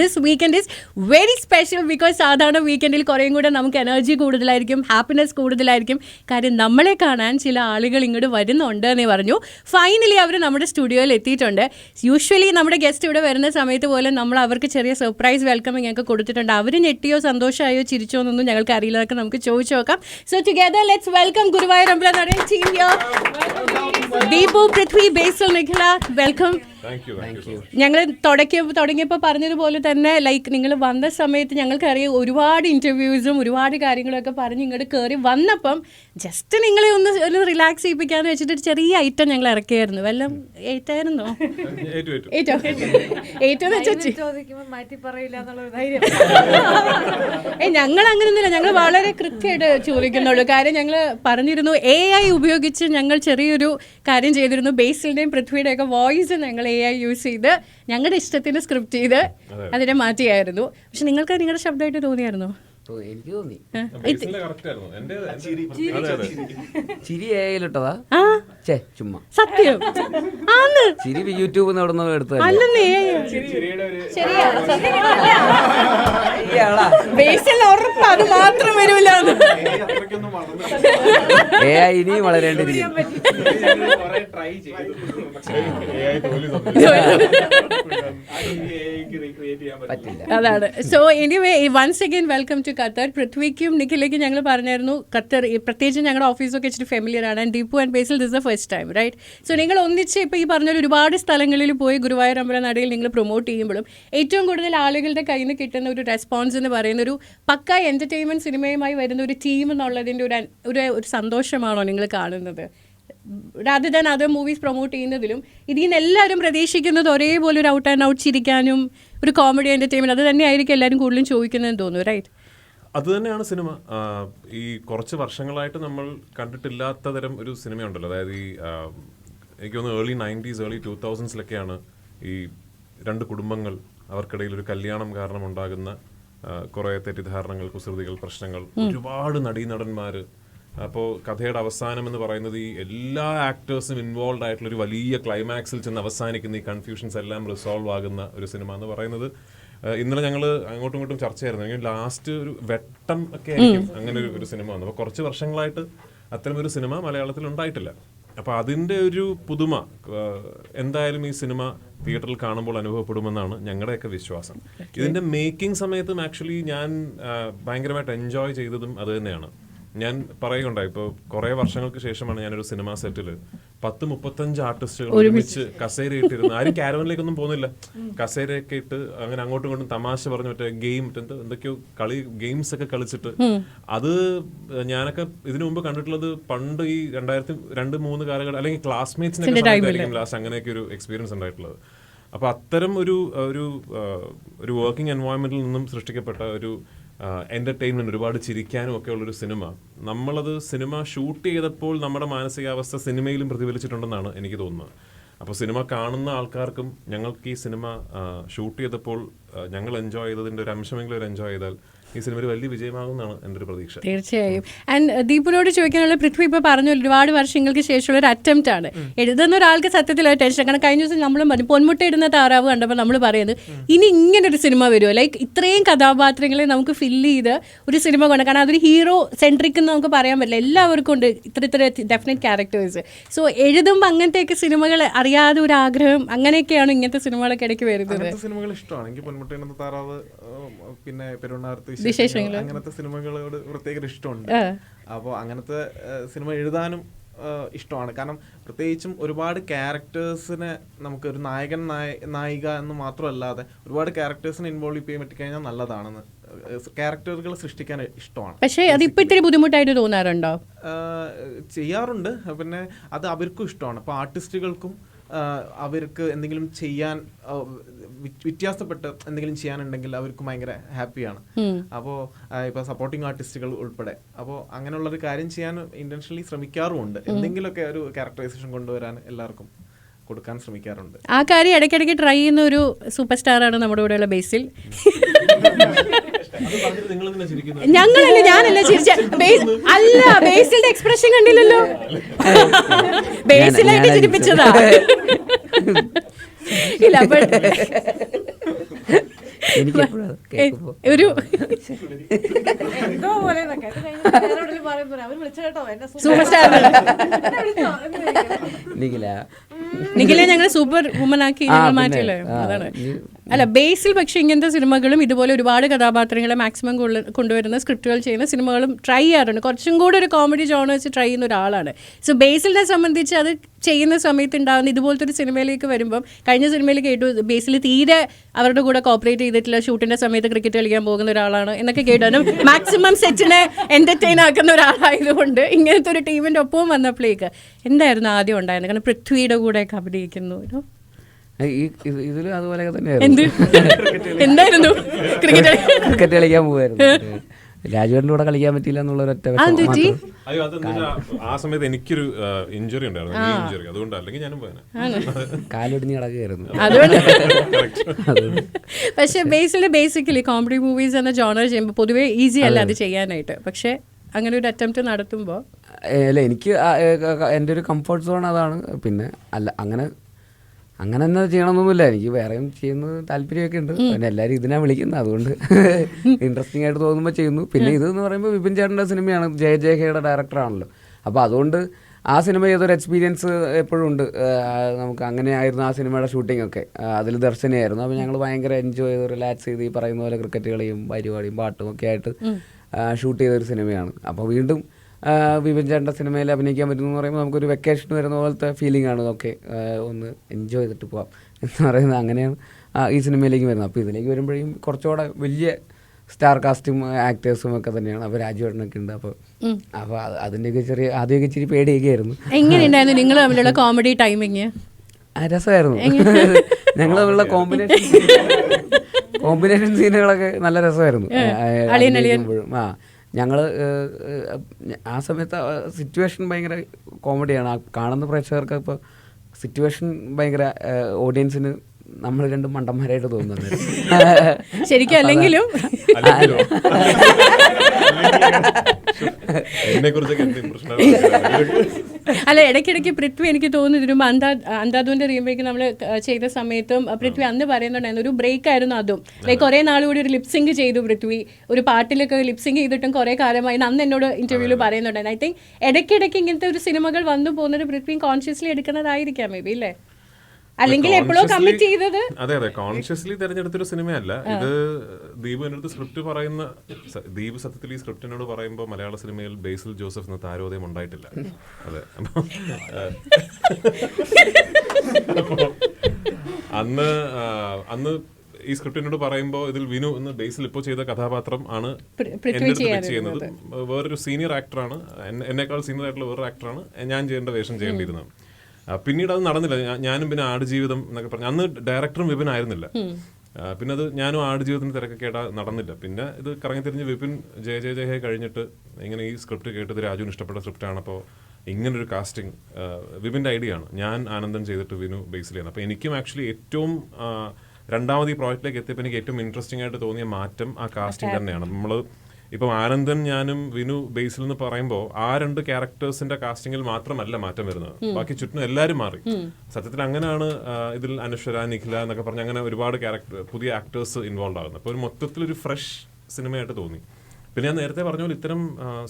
This weekend is very special because സാധാരണ വീക്കെൻഡിൽ കുറേയും കൂടെ നമുക്ക് എനർജി കൂടുതലായിരിക്കും ഹാപ്പിനെസ് കൂടുതലായിരിക്കും. കാര്യം നമ്മളെ കാണാൻ ചില ആളുകൾ ഇങ്ങോട്ട് വരുന്നുണ്ട് എന്ന് പറഞ്ഞു. ഫൈനലി അവർ നമ്മുടെ സ്റ്റുഡിയോയിൽ എത്തിയിട്ടുണ്ട്. യൂഷ്വലി നമ്മുടെ ഗസ്റ്റ് ഇവിടെ വരുന്ന സമയത്ത് പോലെ നമ്മൾ അവർക്ക് ചെറിയ സർപ്രൈസ് വെൽക്കമിങ് ഒക്കെ കൊടുത്തിട്ടുണ്ട്. അവർ ഞെട്ടിയോ സന്തോഷമായോ ചിരിച്ചോ എന്നൊന്നും ഞങ്ങൾക്ക് അറിയില്ല. അതൊക്കെ നമുക്ക് ചോദിച്ചു നോക്കാം. So together let's welcome Guruvayoor Ambalam നടൻ team here Deepu Prithvi Basil Nikhila welcome ഞങ്ങൾ തുടക്കിയ തുടങ്ങിയപ്പോൾ പറഞ്ഞതുപോലെ തന്നെ ലൈക്ക് നിങ്ങൾ വന്ന സമയത്ത് ഞങ്ങൾക്കറിയാം ഒരുപാട് ഇന്റർവ്യൂസും ഒരുപാട് കാര്യങ്ങളൊക്കെ പറഞ്ഞ് ഇങ്ങോട്ട് കയറി വന്നപ്പം ജസ്റ്റ് നിങ്ങളെ ഒന്ന് ഒന്ന് റിലാക്സ് ചെയ്യിപ്പിക്കാന്ന് വെച്ചിട്ട് ഒരു ചെറിയ ഐറ്റം ഞങ്ങൾ ഇറക്കിയായിരുന്നു. വല്ലതും ഏറ്റായിരുന്നോ? ഏറ്റു ഏറ്റു. ഏറ്റോ ഏറ്റവും ധൈര്യം. ഏ ഞങ്ങൾ അങ്ങനെയൊന്നുമില്ല ഞങ്ങൾ വളരെ കൃത്യമായിട്ട് ചോദിക്കുന്നുള്ളൂ. കാര്യം ഞങ്ങൾ പറഞ്ഞിരുന്നു എ ഐ ഉപയോഗിച്ച് ഞങ്ങൾ ചെറിയൊരു കാര്യം ചെയ്തിരുന്നു. ബേസിലിന്റെയും പൃഥ്വിയുടെയും ഒക്കെ വോയിസ് ഞങ്ങൾ എ ഐ യൂസ് ചെയ്ത് ഞങ്ങളുടെ ഇഷ്ടത്തിന് സ്ക്രിപ്റ്റ് ചെയ്ത് അതിനെ മാറ്റിയായിരുന്നു. പക്ഷെ നിങ്ങൾക്ക് നിങ്ങളുടെ ശബ്ദമായിട്ട് തോന്നിയായിരുന്നോ? എനിക്ക് തോന്നി. ബേസിലെ കറക്റ്റ് ആയിരുന്നു. എന്റെ എന്റെ- അതെ അതെ ചിരി ഏയിലിട്ടതാ ആ? ചേ ചുമ്മാ. സത്യം. ആന്ന്. ചിരി യൂട്യൂബിൽ നിന്ന് എവിടെ അത് മാത്രം വരൂല ഏ ഐ ഇനിയും വളരേണ്ടിരിക്കും. പറ്റില്ല. അതാണ്. So anyway once again welcome to Qatar പൃഥ്വിക്കും നിഖിലേക്കും ഞങ്ങൾ പറഞ്ഞായിരുന്നു ഖത്തർ പ്രത്യേകിച്ച് ഞങ്ങളുടെ ഓഫീസൊക്കെ ഇച്ചിരി ഫെമിലിയർ ആണ്. And Deepu and Basil this the first time right so നിങ്ങൾ ഒന്നിച്ച് ഇപ്പോൾ ഈ പറഞ്ഞ ഒരുപാട് സ്ഥലങ്ങളിൽ പോയി ഗുരുവായൂർ അമ്പല നടയിൽ നിങ്ങൾ പ്രൊമോട്ട് ചെയ്യുമ്പോഴും ഏറ്റവും കൂടുതൽ ആളുകളുടെ കയ്യിൽ നിന്ന് കിട്ടുന്ന ഒരു റെസ്പോൺസ് എന്ന് പറയുന്ന ഒരു പക്ക എന്റർടൈൻമെന്റ് സിനിമയുമായി വരുന്ന ഒരു ടീം എന്നുള്ളതിന്റെ ഒരു ഒരു സന്തോഷമാണോ നിങ്ങൾ കാണുന്നത്? Rather than other movies promote ചെയ്യുന്നതിലും ഇതിൽ നിന്ന് എല്ലാവരും പ്രതീക്ഷിക്കുന്നത് ഒരേപോലെ ഒരു ഔട്ട് ആൻഡ് ഔട്ട് ചിരിക്കാനും ഒരു കോമഡി എന്റർടൈൻമെന്റ് അത് തന്നെയായിരിക്കും എല്ലാവരും കൂടുതലും ചോദിക്കുന്നതെന്ന് തോന്നുന്നു റൈറ്റ് അത് തന്നെയാണ് സിനിമ. ഈ കുറച്ച് വർഷങ്ങളായിട്ട് നമ്മൾ കണ്ടിട്ടില്ലാത്ത തരം ഒരു സിനിമയുണ്ടല്ലോ. അതായത് ഈ എനിക്ക് തോന്നുന്നു ഏർലി നയന്റീസ് ഏർലി ടൂ തൗസൻഡ്സിലൊക്കെയാണ് ഈ രണ്ട് കുടുംബങ്ങൾ അവർക്കിടയിൽ ഒരു കല്യാണം കാരണം ഉണ്ടാകുന്ന കുറേ തെറ്റിദ്ധാരണകൾ കുസൃതികൾ പ്രശ്നങ്ങൾ ഒരുപാട് നടീനടന്മാർ അപ്പോൾ കഥയുടെ അവസാനം എന്ന് പറയുന്നത് ഈ എല്ലാ ആക്ടേഴ്സും ഇൻവോൾവ് ആയിട്ടുള്ള ഒരു വലിയ ക്ലൈമാക്സിൽ ചെന്ന് അവസാനിക്കുന്ന ഈ കൺഫ്യൂഷൻസ് എല്ലാം റിസോൾവ് ആകുന്ന ഒരു സിനിമ എന്ന് പറയുന്നത് ഇന്നലെ ഞങ്ങൾ അങ്ങോട്ടും ഇങ്ങോട്ടും ചർച്ചയായിരുന്നു. ചെയ്യുന്നു ലാസ്റ്റ് ഒരു വെട്ടം ഒക്കെ ആയിരിക്കും അങ്ങനെ ഒരു ഒരു സിനിമ വന്നു അപ്പോൾ കുറച്ച് വർഷങ്ങളായിട്ട് അത്തരം ഒരു സിനിമ മലയാളത്തിൽ ഉണ്ടായിട്ടില്ല. അപ്പോൾ അതിന്റെ ഒരു പുതുമ എന്തായാലും ഈ സിനിമ തിയേറ്ററിൽ കാണുമ്പോൾ അനുഭവപ്പെടുമെന്നാണ് ഞങ്ങളുടെയൊക്കെ വിശ്വാസം. ഇതിന്റെ മേക്കിംഗ് സമയത്തും ആക്ച്വലി ഞാൻ ഭയങ്കരമായിട്ട് എൻജോയ് ചെയ്തതും അത് തന്നെയാണ്. ഞാൻ പറയുകയുണ്ടായി. ഇപ്പോൾ കുറേ വർഷങ്ങൾക്ക് ശേഷമാണ് ഞാനൊരു സിനിമാ സെറ്റിൽ പത്ത് മുപ്പത്തഞ്ച് ആർട്ടിസ്റ്റുകൾ ഒരുമിച്ച്. കസേര ഇട്ടിരുന്നു. ആരും ക്യാരവനിലേക്കൊന്നും പോകുന്നില്ല. കസേരയൊക്കെ ഇട്ട് അങ്ങനെ അങ്ങോട്ടും ഇങ്ങോട്ടും തമാശ പറഞ്ഞു മറ്റേ ഗെയിം എന്തൊക്കെയോ കളി ഗെയിംസ് ഒക്കെ കളിച്ചിട്ട്. അത് ഞാനൊക്കെ ഇതിനു മുമ്പ് കണ്ടിട്ടുള്ളത് പണ്ട് ഈ രണ്ടായിരത്തി രണ്ട് മൂന്ന് കാലഘട്ടം അല്ലെങ്കിൽ ക്ലാസ്മേറ്റ്സിനൊക്കെ ലാസ്റ്റ് അങ്ങനെയൊക്കെ ഒരു എക്സ്പീരിയൻസ് ഉണ്ടായിട്ടുള്ളത്. അപ്പോൾ അത്തരം ഒരു ഒരു ഒരു വർക്കിംഗ് എൻവയോൺമെന്റിൽ നിന്നും സൃഷ്ടിക്കപ്പെട്ട ഒരു എന്റർടൈൻമെന്റ് ഒരുപാട് ചിരിക്കാനും ഒക്കെ ഉള്ളൊരു സിനിമ. നമ്മളത് സിനിമ ഷൂട്ട് ചെയ്തപ്പോൾ നമ്മുടെ മാനസികാവസ്ഥ സിനിമയിലും പ്രതിഫലിച്ചിട്ടുണ്ടെന്നാണ് എനിക്ക് തോന്നുന്നത്. അപ്പോൾ സിനിമ കാണുന്ന ആൾക്കാർക്കും ഞങ്ങൾക്ക് ഈ സിനിമ ഷൂട്ട് ചെയ്തപ്പോൾ ഞങ്ങൾ എൻജോയ് ചെയ്തതിന്റെ ഒരു അംശമെങ്കിലും ഒരു എൻജോയ് ചെയ്താൽ ഈ സിനിമ ഒരു വലിയ വിജയമാകുമെന്നാണ് എന്റെ ഒരു പ്രതീക്ഷ. തീർച്ചയായും. ആൻഡ് ദീപിനോട് ചോദിക്കാനുള്ള പൃഥ്വി ഇപ്പോൾ പറഞ്ഞു ഒരുപാട് വർഷങ്ങൾക്ക് ശേഷമുള്ള ഒരു അറ്റംപ്റ്റ് ആണ്. എഴുതുന്ന ഒരാൾക്ക് സത്യത്തിൽ ഒരു ടെൻഷൻ കാരണം കഴിഞ്ഞ ദിവസം നമ്മളും പറഞ്ഞു പൊന്മുട്ട ഇടുന്ന താറാവ് കണ്ടപ്പോൾ നമ്മൾ പറയുന്നത് ഇനി ഇങ്ങനെ ഒരു സിനിമ വരുമോ? ലൈക്ക് ഇത്രയും കഥാപാത്രങ്ങളെ നമുക്ക് ഫില്ല് ചെയ്ത് ഒരു സിനിമ കൊണ്ട് കാരണം അതൊരു ഹീറോ സെൻട്രിക് എന്ന് നമുക്ക് പറയാൻ പറ്റില്ല. എല്ലാവർക്കും ഉണ്ട് ഇത്ര ഇത്ര ഡെഫിനറ്റ് ക്യാരക്ടേഴ്സ് സോ എഴുതുമ്പോൾ അങ്ങനത്തെയൊക്കെ സിനിമകൾ അറിയാതെ ഒരു ആഗ്രഹം അങ്ങനെയൊക്കെയാണ് ഇങ്ങനത്തെ സിനിമകളൊക്കെ ഇടയ്ക്ക് വരുന്നത്. സിനിമകൾ ഇഷ്ടമാണ്. എനിക്ക് പൊന്മുട്ടയിനത്തെ താറാവ് പിന്നെ പെരുണ്ണാർത്ത് വിശേഷങ്ങൾ. അങ്ങനത്തെ സിനിമകളോട് പ്രത്യേക ഇഷ്ടമുണ്ട്. അപ്പോൾ അങ്ങനത്തെ സിനിമ എഴുതാനും ഇഷ്ടമാണ്. കാരണം പ്രത്യേകിച്ചും ഒരുപാട് ക്യാരക്ടേഴ്സിനെ നമുക്ക് ഒരു നായകൻ നായ- നായിക എന്ന് മാത്രമല്ലാതെ ഒരുപാട് ക്യാരക്ടേഴ്സിനെ ഇൻവോൾവ് ചെയ്യാൻ പറ്റിക്കഴിഞ്ഞാൽ നല്ലതാണെന്ന് ക്യാരക്ടറുകൾ സൃഷ്ടിക്കാൻ ഇഷ്ടമാണ്. പക്ഷേ അതിപ്പോൾ ഇത്തിരി ബുദ്ധിമുട്ടായിട്ട് തോന്നാറുണ്ടോ? ചെയ്യാറുണ്ട്. പിന്നെ അത് അവർക്കും ഇഷ്ടമാണ്. ഇപ്പൊ ആർട്ടിസ്റ്റുകൾക്കും അവർക്ക് എന്തെങ്കിലും ചെയ്യാൻ വ്യത്യാസപ്പെട്ട് എന്തെങ്കിലും ചെയ്യാനുണ്ടെങ്കിൽ അവർക്ക് ഭയങ്കര ഹാപ്പിയാണ്. അപ്പോൾ ഇപ്പോൾ സപ്പോർട്ടിംഗ് ആർട്ടിസ്റ്റുകൾ ഉൾപ്പെടെ. അപ്പോൾ അങ്ങനെയുള്ള ഒരു കാര്യം ചെയ്യാൻ ഇന്റൻഷനലി ശ്രമിക്കാറുമുണ്ട്. എന്തെങ്കിലുമൊക്കെ ഒരു ക്യാരക്ടറൈസേഷൻ കൊണ്ടുവരാൻ എല്ലാവർക്കും കൊടുക്കാൻ ശ്രമിക്കാറുണ്ട്. ആ കാര്യം ഇടയ്ക്കിടയ്ക്ക് ട്രൈ ചെയ്യുന്ന ഒരു സൂപ്പർ സ്റ്റാർ ആണ് നമ്മുടെ ഇവിടെയുള്ള ബേസിൽ. ഞങ്ങളല്ല ഞാനല്ല ചിരിച്ച? അല്ല ബേസിന്റെ എക്സ്പ്രഷൻ കണ്ടില്ലല്ലോ. ബേസിലായിട്ട് ചിരിപ്പിച്ചതാ. ഇല്ല ഒരു. നിഖില. ഞങ്ങൾ സൂപ്പർ വുമൻ ആക്കി മാറ്റിയല്ലോ. മാറ്റിയില്ലേ അതാണ്. അല്ല ബേസിൽ പക്ഷേ ഇങ്ങനത്തെ സിനിമകളും ഇതുപോലെ ഒരുപാട് കഥാപാത്രങ്ങളെ മാക്സിമം കൊണ്ടുവരുന്ന സ്ക്രിപ്റ്റുകൾ ചെയ്യുന്ന സിനിമകളും ട്രൈ ചെയ്യാറുണ്ട്. കുറച്ചും കൂടി ഒരു കോമഡി ജോൺ വെച്ച് ട്രൈ ചെയ്യുന്ന ഒരാളാണ്. സോ ബേസിലിനെ സംബന്ധിച്ച് അത് ചെയ്യുന്ന സമയത്ത് ഉണ്ടാകുന്ന ഇതുപോലത്തെ ഒരു സിനിമയിലേക്ക് വരുമ്പം കഴിഞ്ഞ സിനിമയിൽ കേട്ടു ബേസിൽ തീരെ അവരുടെ കൂടെ കോപ്പറേറ്റ് ചെയ്തിട്ടില്ല ഷൂട്ടിന്റെ സമയത്ത് ക്രിക്കറ്റ് കളിക്കാൻ പോകുന്ന ഒരാളാണ് എന്നൊക്കെ കേട്ടു മാക്സിമം സെറ്റിനെ എന്റർടൈൻ ആക്കുന്ന ഒരാളായതുകൊണ്ട് ഇങ്ങനത്തെ ഒരു ടീമിന്റെ ഒപ്പവും വന്നപ്പോഴേക്ക് എന്തായിരുന്നു ആദ്യം ഉണ്ടായിരുന്നത്? കാരണം പൃഥ്വിയുടെ കൂടെ ഒക്കെ അഭിനയിക്കുന്നു? ഈ അതുപോലെ ഇതിലും അതുപോലെയൊക്കെ എന്ത്? തന്നെയായിരുന്നു എന്തായിരുന്നു? ക്രിക്കറ്റ് ക്രിക്കറ്റ് കളിക്കാൻ പോകുമായിരുന്നു രാജുവേട്ടന്റെ കൂടെ കളിക്കാൻ പറ്റിയില്ല എന്നുള്ള ഒരൊറ്റ വിഷമം പറ്റി? മാത്രം. അയ്യോ അതെന്താ ആ സമയത്ത് എനിക്കൊരു ഇഞ്ചുറി ഉണ്ടായിരുന്നു. ഇഞ്ചുറി അതുകൊണ്ട് അല്ലെങ്കിൽ ഞാനും പോയനെ. കാലൊടിഞ്ഞ് കിടക്കുകയായിരുന്നു. അതുകൊണ്ട്. പക്ഷെ ബേസിലെ ബേസിക്കലി കോമഡി മൂവീസ് എന്ന ജോണർ ചെയ്യുമ്പോൾ പൊതുവേ ഈസി അല്ല അത് ചെയ്യാനായിട്ട്. പക്ഷെ അങ്ങനെ ഒരു അറ്റംപ്റ്റ് നടത്തുമ്പോൾ ഏ, അല്ല എനിക്ക് ആ, ഏ, ക- ക- എന്റെ ഒരു കംഫർട്ട് സോൺ അതാണ്. പിന്നെ അല്ല അങ്ങനെ അങ്ങനെ തന്നെ ചെയ്യണമെന്നൊന്നുമില്ല എനിക്ക് വേറെയും ചെയ്യുന്നത് താല്പര്യമൊക്കെ ഉണ്ട്. പിന്നെ എല്ലാവരും ഇതിനാ വിളിക്കുന്നത്. അതുകൊണ്ട് ഇൻട്രസ്റ്റിംഗ് ആയിട്ട് തോന്നുമ്പോൾ ചെയ്യുന്നു. പിന്നെ ഇത് എന്ന് പറയുമ്പോൾ വിപിൻ ചേട്ടന്റെ സിനിമയാണ് ജയ ജയ ഹേയുടെ ഡയറക്ടറാണല്ലോ അപ്പോൾ അതുകൊണ്ട് ആ സിനിമ ചെയ്തൊരു എക്സ്പീരിയൻസ് എപ്പോഴും ഉണ്ട്. നമുക്ക് അങ്ങനെയായിരുന്നു ആ സിനിമയുടെ ഷൂട്ടിംഗ് ഒക്കെ. അതിൽ ദർശനയായിരുന്നു. അപ്പോൾ ഞങ്ങൾ ഭയങ്കര എൻജോയ് ചെയ്ത് റിലാക്സ് ചെയ്ത് ഈ പറയുന്ന പോലെ ക്രിക്കറ്റ് കളിയും പരിപാടിയും പാട്ടും ഒക്കെ ആയിട്ട് ഷൂട്ട് ചെയ്തൊരു സിനിമയാണ്. അപ്പോൾ വീണ്ടും വിപിൻ ചേട്ടന്റെ സിനിമയിൽ അഭിനയിക്കാൻ പറ്റുന്നു എന്ന് പറയുമ്പോൾ നമുക്കൊരു വെക്കേഷൻ വരുന്ന പോലത്തെ ഫീലിംഗ് ആണ് ഓക്കെ ഒന്ന് എൻജോയ് ചെയ്തിട്ട് പോവാം എന്ന് പറയുന്നത് അങ്ങനെയാണ് ഈ സിനിമയിലേക്ക് വരുന്നത്. അപ്പോൾ ഇതിലേക്ക് വരുമ്പോഴും കുറച്ചുകൂടെ വലിയ സ്റ്റാർ കാസ്റ്റും ആക്ടേഴ്സും ഒക്കെ തന്നെയാണ്. അപ്പോൾ രാജുവേട്ടനൊക്കെ ഉണ്ട്. അപ്പോൾ അപ്പോൾ അത് അതിന്റെയൊക്കെ ചെറിയ ആദ്യമൊക്കെ ഇച്ചിരി പേടിയൊക്കെയായിരുന്നു. എങ്ങനെയുണ്ടായിരുന്നു? നിങ്ങൾ തമ്മിലുള്ള കോമഡി ടൈമിങ് രസമായിരുന്നു. ഞങ്ങൾ തമ്മിലുള്ള കോമ്പിനേഷൻ കോമ്പിനേഷൻ സീനുകളൊക്കെ നല്ല രസമായിരുന്നു. ആ, ഞങ്ങൾ ആ സമയത്ത് സിറ്റുവേഷൻ ഭയങ്കര കോമഡിയാണ് കാണുന്ന പ്രേക്ഷകർക്ക് ഇപ്പോൾ സിറ്റുവേഷൻ ഭയങ്കര ഓഡിയൻസിന് നമ്മൾ രണ്ടും മണ്ടന്മാരായിട്ട് തോന്നുന്നത്. ശരിക്കും അല്ലെങ്കിലും. അല്ല ഇടയ്ക്കിടയ്ക്ക് പൃഥ്വി എനിക്ക് തോന്നുന്നു ഇതിനു അന്താ അന്താധുവിന്റെ റീമേക്ക് നമ്മൾ ചെയ്ത സമയത്തും പൃഥ്വി അന്ന് പറയുന്നുണ്ടായിരുന്നു ഒരു ബ്രേക്ക് ആയിരുന്നു അതും. ലൈക്ക് കുറെ നാൾ കൂടി ഒരു ലിപ്സിങ് ചെയ്തു പൃഥ്വി. ഒരു പാട്ടിലൊക്കെ ലിപ്സിങ് ചെയ്തിട്ടും കുറെ കാലമായി. അന്ന് എന്നോട് ഇന്റർവ്യൂവിൽ പറയുന്നുണ്ടായിരുന്നു. ഐ തിങ്ക് ഇടയ്ക്കിടയ്ക്ക് ഇങ്ങനത്തെ ഒരു സിനിമകൾ വന്നു പോകുന്നത് പൃഥ്വി കോൺഷ്യസ്ലി എടുക്കുന്നതായിരിക്കാം മേ ബി അല്ലേ അല്ലെങ്കിൽ എപ്പോഴോ കമ്മിറ്റ് ചെയ്തത്. അതെ അതെ. കോൺഷ്യസ്ലി തിരഞ്ഞെടുത്തൊരു സിനിമയല്ല. ഇത് ദീപ് എന്റെ സ്ക്രിപ്റ്റ് പറയുന്ന ദീപ് സത്യത്തിൽ ഈ സ്ക്രിപ്റ്റിനോട് പറയുമ്പോൾ മലയാള സിനിമയിൽ ബേസിൽ ജോസഫ് എന്ന താരോദയം ഉണ്ടായിട്ടില്ല. അതെ. അന്ന് അന്ന് ഈ സ്ക്രിപ്റ്റിനോട് പറയുമ്പോൾ ഇതിൽ വിനു എന്ന് ബേസിൽ ഇപ്പോൾ ചെയ്ത കഥാപാത്രം ആണ് ചെയ്യുന്നത്. വേറൊരു സീനിയർ ആക്ടറാണ് എന്നെക്കാൾ സീനിയർ ആയിട്ടുള്ള വേറൊരു ആക്ടറാണ് ഞാൻ ചെയ്യേണ്ട വേഷം ചെയ്യേണ്ടിയിരുന്നത്. പിന്നീട് അത് നടന്നില്ല. ഞാനും പിന്നെ ആടുജീവിതം എന്നൊക്കെ പറഞ്ഞു. അന്ന് ഡയറക്ടറും വിപിൻ ആയിരുന്നില്ല. പിന്നെ അത് ഞാനും ആടുജീവിതത്തിന് തിരക്കൊക്കെ ആയിട്ട് നടന്നില്ല. പിന്നെ ഇത് കറങ്ങി തിരിഞ്ഞ് വിപിൻ ജയ ജയ ജയ കഴിഞ്ഞിട്ട് ഇങ്ങനെ ഈ സ്ക്രിപ്റ്റ് കേട്ടത് രാജുവിന് ഇഷ്ടപ്പെട്ട സ്ക്രിപ്റ്റ് ആണ്. അപ്പോൾ ഇങ്ങനൊരു കാസ്റ്റിംഗ് വിപിന്റെ ഐഡിയ ആണ്. ഞാൻ ആനന്ദം ചെയ്തിട്ട് വിനു ബേസിൽ ചെയ്യുന്നത് അപ്പോൾ എനിക്കും ആക്ച്വലി ഏറ്റവും രണ്ടാമത് ഈ പ്രോജക്റ്റിലേക്ക് എത്തിയപ്പോൾ എനിക്ക് ഏറ്റവും ഇൻട്രസ്റ്റിംഗ് ആയിട്ട് തോന്നിയ മാറ്റം ആ കാസ്റ്റിംഗ് തന്നെയാണ്. നമ്മൾ ഇപ്പം ആനന്ദൻ ഞാനും വിനു ബേസിൽ എന്ന് പറയുമ്പോൾ ആ രണ്ട് ക്യാരക്ടേഴ്സിന്റെ കാസ്റ്റിംഗിൽ മാത്രമല്ല മാറ്റം വരുന്നത്. ബാക്കി ചുറ്റും എല്ലാവരും മാറി. സത്യത്തിൽ അങ്ങനെയാണ് ഇതിൽ അനുശ്വര നിഖില എന്നൊക്കെ പറഞ്ഞ അങ്ങനെ ഒരുപാട് ക്യാരക്ടർ പുതിയ ആക്ടേഴ്സ് ഇൻവോൾവ് ആകുന്നത്. അപ്പോൾ ഒരു മൊത്തത്തിൽ ഒരു ഫ്രഷ് സിനിമയായിട്ട് തോന്നി. പിന്നെ ഞാൻ നേരത്തെ പറഞ്ഞ പോലെ ഇത്തരം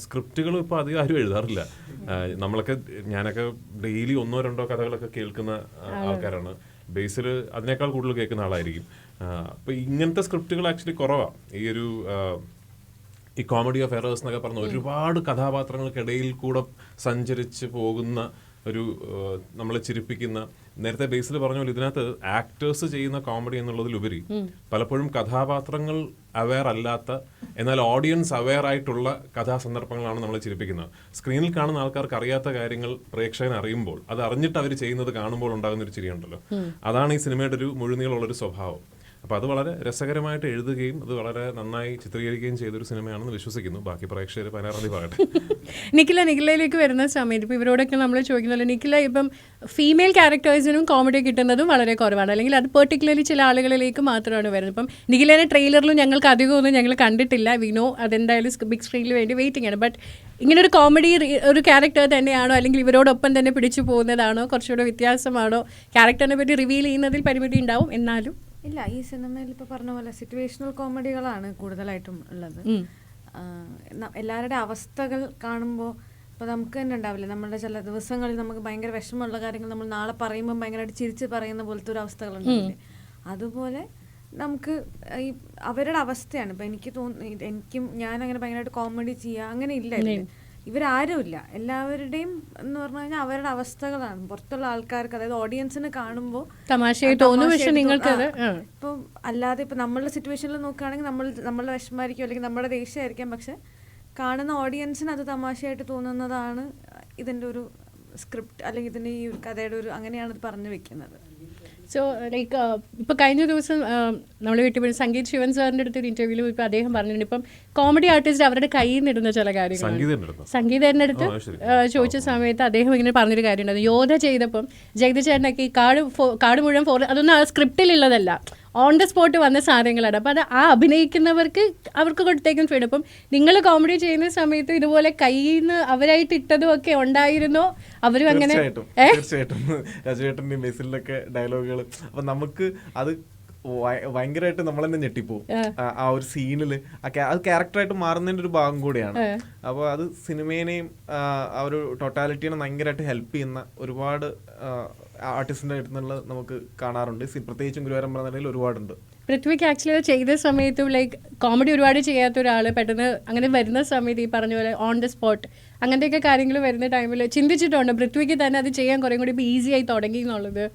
സ്ക്രിപ്റ്റുകൾ ഇപ്പോൾ അധികം ആരും എഴുതാറില്ല. നമ്മളൊക്കെ ഞാനൊക്കെ ഡെയിലി ഒന്നോ രണ്ടോ കഥകളൊക്കെ കേൾക്കുന്ന ആൾക്കാരാണ്. ബേസിൽ അതിനേക്കാൾ കൂടുതൽ കേൾക്കുന്ന ആളായിരിക്കും. അപ്പോൾ ഇങ്ങനത്തെ സ്ക്രിപ്റ്റുകൾ ആക്ച്വലി കുറവാണ് ഈ ഒരു ഈ കോമഡി ഓഫ് എറേഴ്സ് എന്നൊക്കെ പറഞ്ഞ ഒരുപാട് കഥാപാത്രങ്ങൾക്കിടയിൽ കൂടെ സഞ്ചരിച്ച് പോകുന്ന ഒരു നമ്മളെ ചിരിപ്പിക്കുന്ന നേരത്തെ ബേസിൽ പറഞ്ഞ പോലെ ഇതിനകത്ത് ആക്ടേഴ്സ് ചെയ്യുന്ന കോമഡി എന്നുള്ളതിലുപരി പലപ്പോഴും കഥാപാത്രങ്ങൾ അവെയർ അല്ലാത്ത എന്നാൽ ഓഡിയൻസ് അവെയർ ആയിട്ടുള്ള കഥാസന്ദർഭങ്ങളാണ് നമ്മളെ ചിരിപ്പിക്കുന്നത്. സ്ക്രീനിൽ കാണുന്ന ആൾക്കാർക്ക് അറിയാത്ത കാര്യങ്ങൾ പ്രേക്ഷകൻ അറിയുമ്പോൾ അത് അറിഞ്ഞിട്ട് അവർ ചെയ്യുന്നത് കാണുമ്പോൾ ഉണ്ടാകുന്ന ഒരു ചിരിയുണ്ടല്ലോ. അതാണ് ഈ സിനിമയുടെ ഒരു മുഴുനീളമുള്ള ഒരു സ്വഭാവം. അപ്പോൾ അത് വളരെ രസകരമായിട്ട് എഴുതുകയും അത് വളരെ നന്നായി ചിത്രീകരിക്കുകയും ചെയ്തൊരു സിനിമയാണെന്ന് വിശ്വസിക്കുന്നു. ബാക്കി പ്രേക്ഷകർ പതിനാറാം തീയതി പറയട്ടെ. നിഖില നിഖിലയിലേക്ക് വരുന്ന സമയത്ത് ഇപ്പോൾ ഇവരോടൊക്കെ നമ്മൾ ചോദിക്കുന്നില്ല നിഖില ഇപ്പം ഫീമെയിൽ ക്യാരക്ടേഴ്സിനും കോമഡി കിട്ടുന്നതും വളരെ കുറവാണ്. അല്ലെങ്കിൽ അത് പെർട്ടിക്കുലർലി ചില ആളുകളിലേക്ക് മാത്രമാണ് വരുന്നത്. ഇപ്പം നിഖിലേനെ ട്രെയിലറിലും ഞങ്ങൾക്ക് അധികമൊന്നും ഞങ്ങൾ കണ്ടിട്ടില്ല. വിനോ അതെന്തായാലും ബിഗ് സ്ക്രീനിൽ വേണ്ടി വെയിറ്റിംഗ് ആണ്. ബട്ട് ഇങ്ങനെ ഒരു കോമഡി ഒരു ക്യാരക്ടർ തന്നെയാണോ അല്ലെങ്കിൽ ഇവരോടൊപ്പം തന്നെ പിടിച്ചു പോകുന്നതാണോ കുറച്ചുകൂടെ വ്യത്യാസമാണോ ക്യാരക്ടറിനെ പറ്റി റിവീൽ ചെയ്യുന്നതിൽ പരിമിതി ഉണ്ടാവും എന്നാലും ഇല്ല ഈ സിനിമയിൽ ഇപ്പൊ പറഞ്ഞ പോലെ സിറ്റുവേഷണൽ കോമഡികളാണ് കൂടുതലായിട്ടും ഉള്ളത്. എല്ലാവരുടെ അവസ്ഥകൾ കാണുമ്പോൾ ഇപ്പോൾ നമുക്ക് തന്നെ ഉണ്ടാവില്ല? നമ്മുടെ ചില ദിവസങ്ങളിൽ നമുക്ക് ഭയങ്കര വിഷമമുള്ള കാര്യങ്ങൾ നമ്മൾ നാളെ പറയുമ്പോൾ ഭയങ്കരമായിട്ട് ചിരിച്ച് പറയുന്ന പോലത്തെ ഒരു അവസ്ഥകളുണ്ടാവില്ലേ? അതുപോലെ നമുക്ക് ഈ അവരുടെ അവസ്ഥയാണ്. ഇപ്പം എനിക്ക് തോന്നുന്നു എനിക്കും ഞാൻ അങ്ങനെ ഭയങ്കരമായിട്ട് കോമഡി ചെയ്യുക അങ്ങനെ ഇല്ല. ഇവരാരുമില്ല. എല്ലാവരുടെയും എന്ന് പറഞ്ഞു കഴിഞ്ഞാൽ അവരുടെ അവസ്ഥകളാണ്. പുറത്തുള്ള ആൾക്കാർക്ക് അതായത് ഓഡിയൻസിന് കാണുമ്പോൾ തമാശയായി തോന്നും പക്ഷെ നിങ്ങൾക്കത് ഇപ്പം അല്ലാതെ ഇപ്പം നമ്മളുടെ സിറ്റുവേഷനിൽ നോക്കുകയാണെങ്കിൽ നമ്മൾ നമ്മളുടെ വിഷമമായിരിക്കും അല്ലെങ്കിൽ നമ്മുടെ ദേഷ്യമായിരിക്കാം. പക്ഷെ കാണുന്ന ഓഡിയൻസിന് അത് തമാശയായിട്ട് തോന്നുന്നതാണ് ഇതിന്റെ ഒരു സ്ക്രിപ്റ്റ് അല്ലെങ്കിൽ ഇതിന്റെ ഈ കഥയുടെ ഒരു അങ്ങനെയാണ് ഇത് പറഞ്ഞു വെക്കുന്നത്. സോ ലൈക്ക് ഇപ്പോൾ കഴിഞ്ഞ ദിവസം നമ്മൾ വീട്ടിൽ പോയി സംഗീത് ശിവൻ സാറിന്റെ അടുത്ത് ഒരു ഇന്റർവ്യൂവിൽ ഇപ്പോൾ അദ്ദേഹം പറഞ്ഞിട്ടുണ്ട്. ഇപ്പം കോമഡി ആർട്ടിസ്റ്റ് അവരുടെ കയ്യിൽ നിന്നിടുന്ന ചില കാര്യങ്ങൾ സംഗീതന്റെ അടുത്തോ? ചോദിച്ച സമയത്ത് അദ്ദേഹം ഇങ്ങനെ പറഞ്ഞൊരു കാര്യമുണ്ടായിരുന്നു യോധ ചെയ്തപ്പം ജഗതി ചേട്ടനൊക്കെ ഈ കാട് കാട് മുഴുവൻ ഫോർ അതൊന്നും ആ സ്ക്രിപ്റ്റിലുള്ളതല്ല ഓൺ ദ സ്പോട്ട് വന്ന സാധനങ്ങളാണ്. അപ്പം അത് ആ അഭിനയിക്കുന്നവർക്ക് അവർക്ക് കൊടുത്തേക്കും ഫ്രീഡം അപ്പം നിങ്ങൾ കോമഡി ചെയ്യുന്ന സമയത്ത് ഇതുപോലെ കയ്യിൽ നിന്ന് അവരായിട്ട് ഇട്ടതും ഒക്കെ ഉണ്ടായിരുന്നോ? അവരും അങ്ങനെ തീർച്ചയായിട്ടും. ഏ? മെസ്സിലൊക്കെ ഡയലോഗുകൾ അപ്പം നമുക്ക് അത് ഭയങ്കരമായിട്ട് നമ്മൾ തന്നെ ഞെട്ടിപ്പോവും. ആ- ഒരു സീനിൽ. അത് ക്യാരക്ടറായിട്ട് മാറുന്നതിന്റെ ഒരു ഭാഗം കൂടിയാണ്. അപ്പോൾ അത് സിനിമേനെയും ആ, ഒരു ടോട്ടാലിറ്റീനെ ഭയങ്കരമായിട്ട് ഹെൽപ്പ് ചെയ്യുന്ന ഒരുപാട് ആർട്ടിസ്റ്റിന്റെ അടുത്ത് നിന്നുള്ള നമുക്ക് കാണാറുണ്ട്. പ്രത്യേകിച്ചും ഗുരുവാരം പറഞ്ഞ ഒരുപാടുണ്ട്. പൃഥ്വിക്ക് ആക്ച്വലി അത് ചെയ്ത സമയത്തും ലൈക്ക് കോമഡി ഒരുപാട് ചെയ്യാത്ത ഒരാൾ പെട്ടെന്ന് അങ്ങനെ വരുന്ന സമയത്ത് ഈ പറഞ്ഞ പോലെ ഓൺ ദ സ്പോട്ട് അങ്ങനത്തെയൊക്കെ കാര്യങ്ങൾ വരുന്ന ടൈമിൽ ചിന്തിച്ചിട്ടുണ്ട്. പൃഥ്വിക്ക് തന്നെ അത് ചെയ്യാൻ കുറേ കൂടി ഈസി ആയി തുടങ്ങി എന്നുള്ളത്.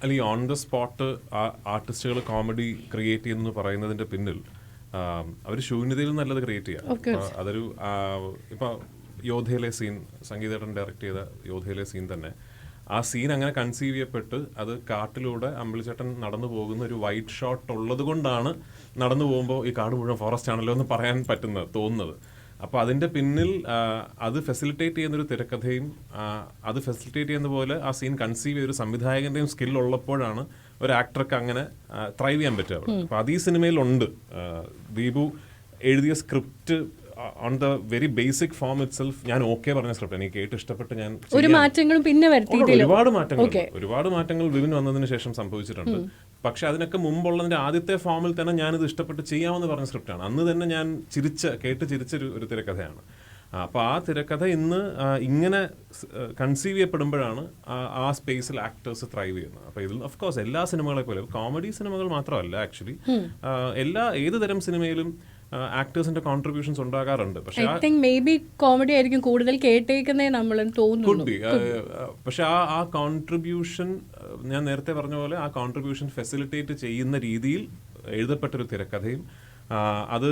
അല്ല ഈ ഓൺ ദ സ്പോട്ട് ആർട്ടിസ്റ്റുകൾ കോമഡി ക്രിയേറ്റ് ചെയ്യുന്നു പറയുന്നതിന്റെ പിന്നിൽ അവർ ശൂന്യതയിൽ നല്ലത് ക്രിയേറ്റ് ചെയ്യാം അതൊരു ഇപ്പൊ യോധയിലെ സീൻ സംഗീതേട്ടൻ ഡയറക്ട് ചെയ്ത യോധയിലെ സീൻ തന്നെ. ആ സീൻ അങ്ങനെ കൺസീവ് ചെയ്യപ്പെട്ട് അത് കാട്ടിലൂടെ അമ്പിളിച്ചേട്ടൻ നടന്നു പോകുന്ന ഒരു വൈറ്റ് ഷോട്ട് ഉള്ളത് കൊണ്ടാണ് നടന്നു പോകുമ്പോൾ ഈ കാട് മുഴുവൻ ഫോറസ്റ്റ് ആണല്ലോ എന്ന് പറയാൻ പറ്റുന്നത് തോന്നുന്നത്. അപ്പോൾ അതിന്റെ പിന്നിൽ അത് ഫെസിലിറ്റേറ്റ് ചെയ്യുന്നൊരു തിരക്കഥയും അത് ഫെസിലിറ്റേറ്റ് ചെയ്യുന്ന പോലെ ആ സീൻ കൺസീവ് ചെയ്ത ഒരു സംവിധായകന്റെയും സ്കിൽ ഉള്ളപ്പോഴാണ് ഒരു ആക്ടർക്ക് അങ്ങനെ ത്രൈവ് ചെയ്യാൻ പറ്റുക അവിടെ. അപ്പോൾ അത് ഈ സിനിമയിലുണ്ട് ദീപു എഴുതിയ script on the very basic form itself ഞാൻ ഓക്കെ പറഞ്ഞ സ്ക്രിപ്റ്റ് എനിക്ക് കേട്ട് ഇഷ്ടപ്പെട്ട് ഞാൻ ഒരു മാറ്റങ്ങളും പിന്നെ ഒരുപാട് മാറ്റങ്ങൾ. ഒരുപാട് മാറ്റങ്ങൾ വിവിൻ വന്നതിന് ശേഷം സംഭവിച്ചിട്ടുണ്ട്. പക്ഷെ അതിനൊക്കെ മുമ്പുള്ളതിന്റെ ആദ്യത്തെ ഫോമിൽ തന്നെ ഞാനിത് ഇഷ്ടപ്പെട്ട് ചെയ്യാമെന്ന് പറഞ്ഞ സ്ക്രിപ്റ്റാണ്. അന്ന് തന്നെ ഞാൻ ചിരിച്ച കേട്ട് ചിരിച്ചൊരു ഒരു തിരക്കഥയാണ്. അപ്പോൾ ആ തിരക്കഥ ഇന്ന് ഇങ്ങനെ കൺസീവ് ചെയ്യപ്പെടുമ്പോഴാണ് ആ- ആ സ്പേസിൽ ആക്ടേഴ്സ് ത്രൈവ് ചെയ്യുന്നത്. അപ്പോൾ ഇതിൽ ഓഫ് കോഴ്സ് എല്ലാ സിനിമകളെ പോലെ കോമഡി സിനിമകൾ മാത്രമല്ല ആക്ച്വലി എല്ലാ ഏത് തരം സിനിമയിലും ആക്ടേഴ്സിന്റെ കോൺട്രിബ്യൂഷൻസ് ഉണ്ടാകാറുണ്ട്. പക്ഷേ I think maybe comedy ആയിരിക്കും കൂടുതൽ കേട്ടേക്കുന്നേ നമ്മൾ തോന്നുന്നു. പക്ഷെ ആ ആ കോൺട്രിബ്യൂഷൻ ഞാൻ നേരത്തെ പറഞ്ഞ പോലെ ആ കോൺട്രിബ്യൂഷൻ ഫെസിലിറ്റേറ്റ് ചെയ്യുന്ന രീതിയിൽ എഴുതപ്പെട്ടൊരു തിരക്കഥയും അത്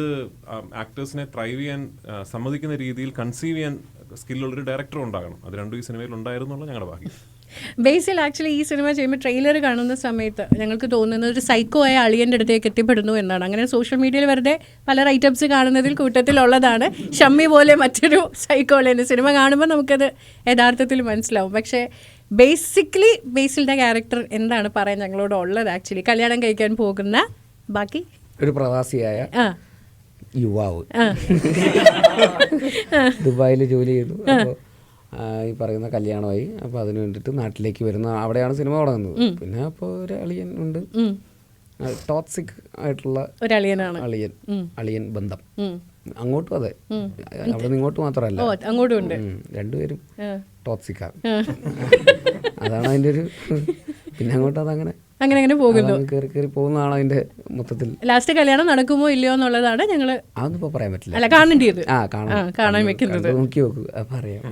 ആക്ടേഴ്സിനെ ട്രൈവ് ചെയ്യാൻ സമ്മതിക്കുന്ന രീതിയിൽ കൺസീവ് ചെയ്യാൻ സ്കില്ലുള്ളൊരു ഡയറക്ടർ ഉണ്ടാകണം. അത് രണ്ടും ഈ സിനിമയിൽ ഉണ്ടായിരുന്നുള്ള ഞങ്ങളുടെ ഭാഗ്യം. ബേസിൽ ആക്ച്വലി ഈ സിനിമ ചെയ്യുമ്പോൾ ട്രെയിലർ കാണുന്ന സമയത്ത് ഞങ്ങൾക്ക് തോന്നുന്നത് ഒരു സൈക്കോ ആയ അളിയന്റെ അടുത്തേക്ക് എത്തിപ്പെടുന്നു എന്നാണ്. അങ്ങനെ സോഷ്യൽ മീഡിയയിൽ വെറുതെ പല റൈറ്റപ്സ് കാണുന്നതിൽ കൂട്ടത്തിലുള്ളതാണ്. ഷമ്മി പോലെ മറ്റൊരു സൈക്കോ അളിയന്റെ സിനിമ കാണുമ്പോൾ നമുക്കത് യഥാർത്ഥത്തിൽ മനസ്സിലാവും. പക്ഷേ ബേസിക്കലി ബേസിലിന്റെ ക്യാരക്ടർ എന്താണ് പറയാൻ ഞങ്ങളോട് ഉള്ളത് ആക്ച്വലി? കല്യാണം കഴിക്കാൻ പോകുന്ന ബാക്കി? ഒരു പ്രവാസിയായ യുവാവ്. ദുബായിൽ ജോലി ചെയ്യുന്നു. ഈ പറയുന്ന കല്യാണമായി. അപ്പോൾ അതിന് വേണ്ടിട്ട് നാട്ടിലേക്ക് വരുന്ന അവിടെയാണ് സിനിമ തുടങ്ങുന്നത്. പിന്നെ അപ്പോൾ ഒരു അളിയൻ ഉണ്ട്. ടോക്സിക് ആയിട്ടുള്ള അളിയനാണ് അളിയൻ. അളിയൻ ബന്ധം. അങ്ങോട്ടും അതെ. അവിടെ നിന്ന് ഇങ്ങോട്ട് മാത്രമല്ല. അങ്ങോട്ടും ഉണ്ട്. രണ്ടുപേരും. ടോക്സിക്കാണ് അതാണ് അതിന്റെ ഒരു പിന്നെ അങ്ങോട്ട് അതങ്ങനെ അങ്ങനെ അങ്ങനെ പോകുന്നു. കേറി കയറി കയറി പോകുന്നതാണ് അതിന്റെ മൊത്തത്തിൽ? ലാസ്റ്റ് കല്യാണം നടക്കുമോ ഇല്ലയോ എന്നുള്ളതാണ് ഞങ്ങൾ അതൊന്നും പറയാൻ പറ്റില്ല. അല്ല കാണേണ്ടത് ആ കാണാം ആ, കാണാൻ കണ്ടു- വെക്കുന്നത്. നോക്കി നോക്കൂ അപ്പം അറിയാം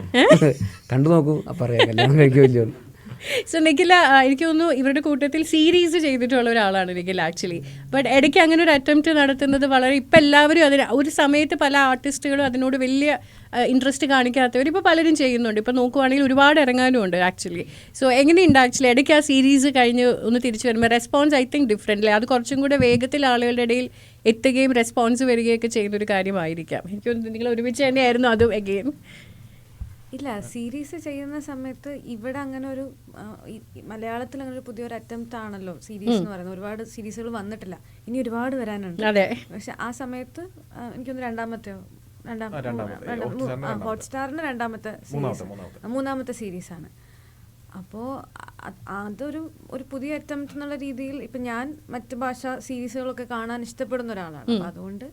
കണ്ടു നോക്കൂ അപ്പം അറിയാം കല്യാണം കഴിക്കുമല്ലോ സോ നിഖില എനിക്ക് തോന്നുന്നു ഇവരുടെ കൂട്ടത്തിൽ സീരീസ് ചെയ്തിട്ടുള്ള ഒരാളാണ് നിഖില ആക്ച്വലി ബട്ട് ഇടയ്ക്ക് അങ്ങനെ ഒരു അറ്റംപ്റ്റ് നടത്തുന്നത് വളരെ ഇപ്പം എല്ലാവരും അതിന് ഒരു സമയത്ത് പല ആർട്ടിസ്റ്റുകളും അതിനോട് വലിയ ഇൻട്രസ്റ്റ് കാണിക്കാത്തവർ ഇപ്പോൾ പലരും ചെയ്യുന്നുണ്ട്. ഇപ്പോൾ നോക്കുവാണെങ്കിൽ ഒരുപാട് ഇറങ്ങാനും ഉണ്ട് ആക്ച്വലി സോ എങ്ങനെയുണ്ട് ആക്ച്വലി ഇടയ്ക്ക് ആ സീരീസ് കഴിഞ്ഞ് ഒന്ന് തിരിച്ചു വരുമ്പോൾ റെസ്പോൺസ് ഐ തിങ്ക് ഡിഫറെന്റ്ലി അത് കുറച്ചും കൂടെ വേഗത്തിൽ ആളുകളുടെ ഇടയിൽ എത്തുകയും റെസ്പോൺസ് വരികയൊക്കെ ചെയ്യുന്ന ഒരു കാര്യമായിരിക്കാം. എനിക്ക് നിങ്ങൾ ഒരുമിച്ച് തന്നെയായിരുന്നു അതും എഗെയിൻ ഇല്ല സീരീസ് ചെയ്യുന്ന സമയത്ത് ഇവിടെ അങ്ങനെ ഒരു മലയാളത്തിൽ അങ്ങനെ ഒരു പുതിയൊരു അറ്റംപ്റ്റ് ആണല്ലോ സീരീസ് എന്ന് പറയുന്നത്. ഒരുപാട് സീരീസുകൾ വന്നിട്ടില്ല. ഇനി ഒരുപാട് വരാനുണ്ട്. അതെ. പക്ഷെ ആ സമയത്ത് എനിക്കൊന്ന് രണ്ടാമത്തെയോ രണ്ടാമത്തെ. രണ്ടാം- ഹോട്ട്സ്റ്റാറിന്റെ രണ്ടാമത്തെ. സീരീസ് മൂന്നാമത്തെ, സീരീസ്. മൂന്നാമത്തെ. ആ, മൂന്നാമത്തെ സീരീസാണ്. അപ്പോൾ അതൊരു ഒരു പുതിയ അറ്റംപ്റ്റ് എന്നുള്ള രീതിയിൽ ഇപ്പം ഞാൻ മറ്റ് ഭാഷ സീരീസുകളൊക്കെ കാണാൻ ഇഷ്ടപ്പെടുന്ന ഒരാളാണ്. അപ്പം അതുകൊണ്ട്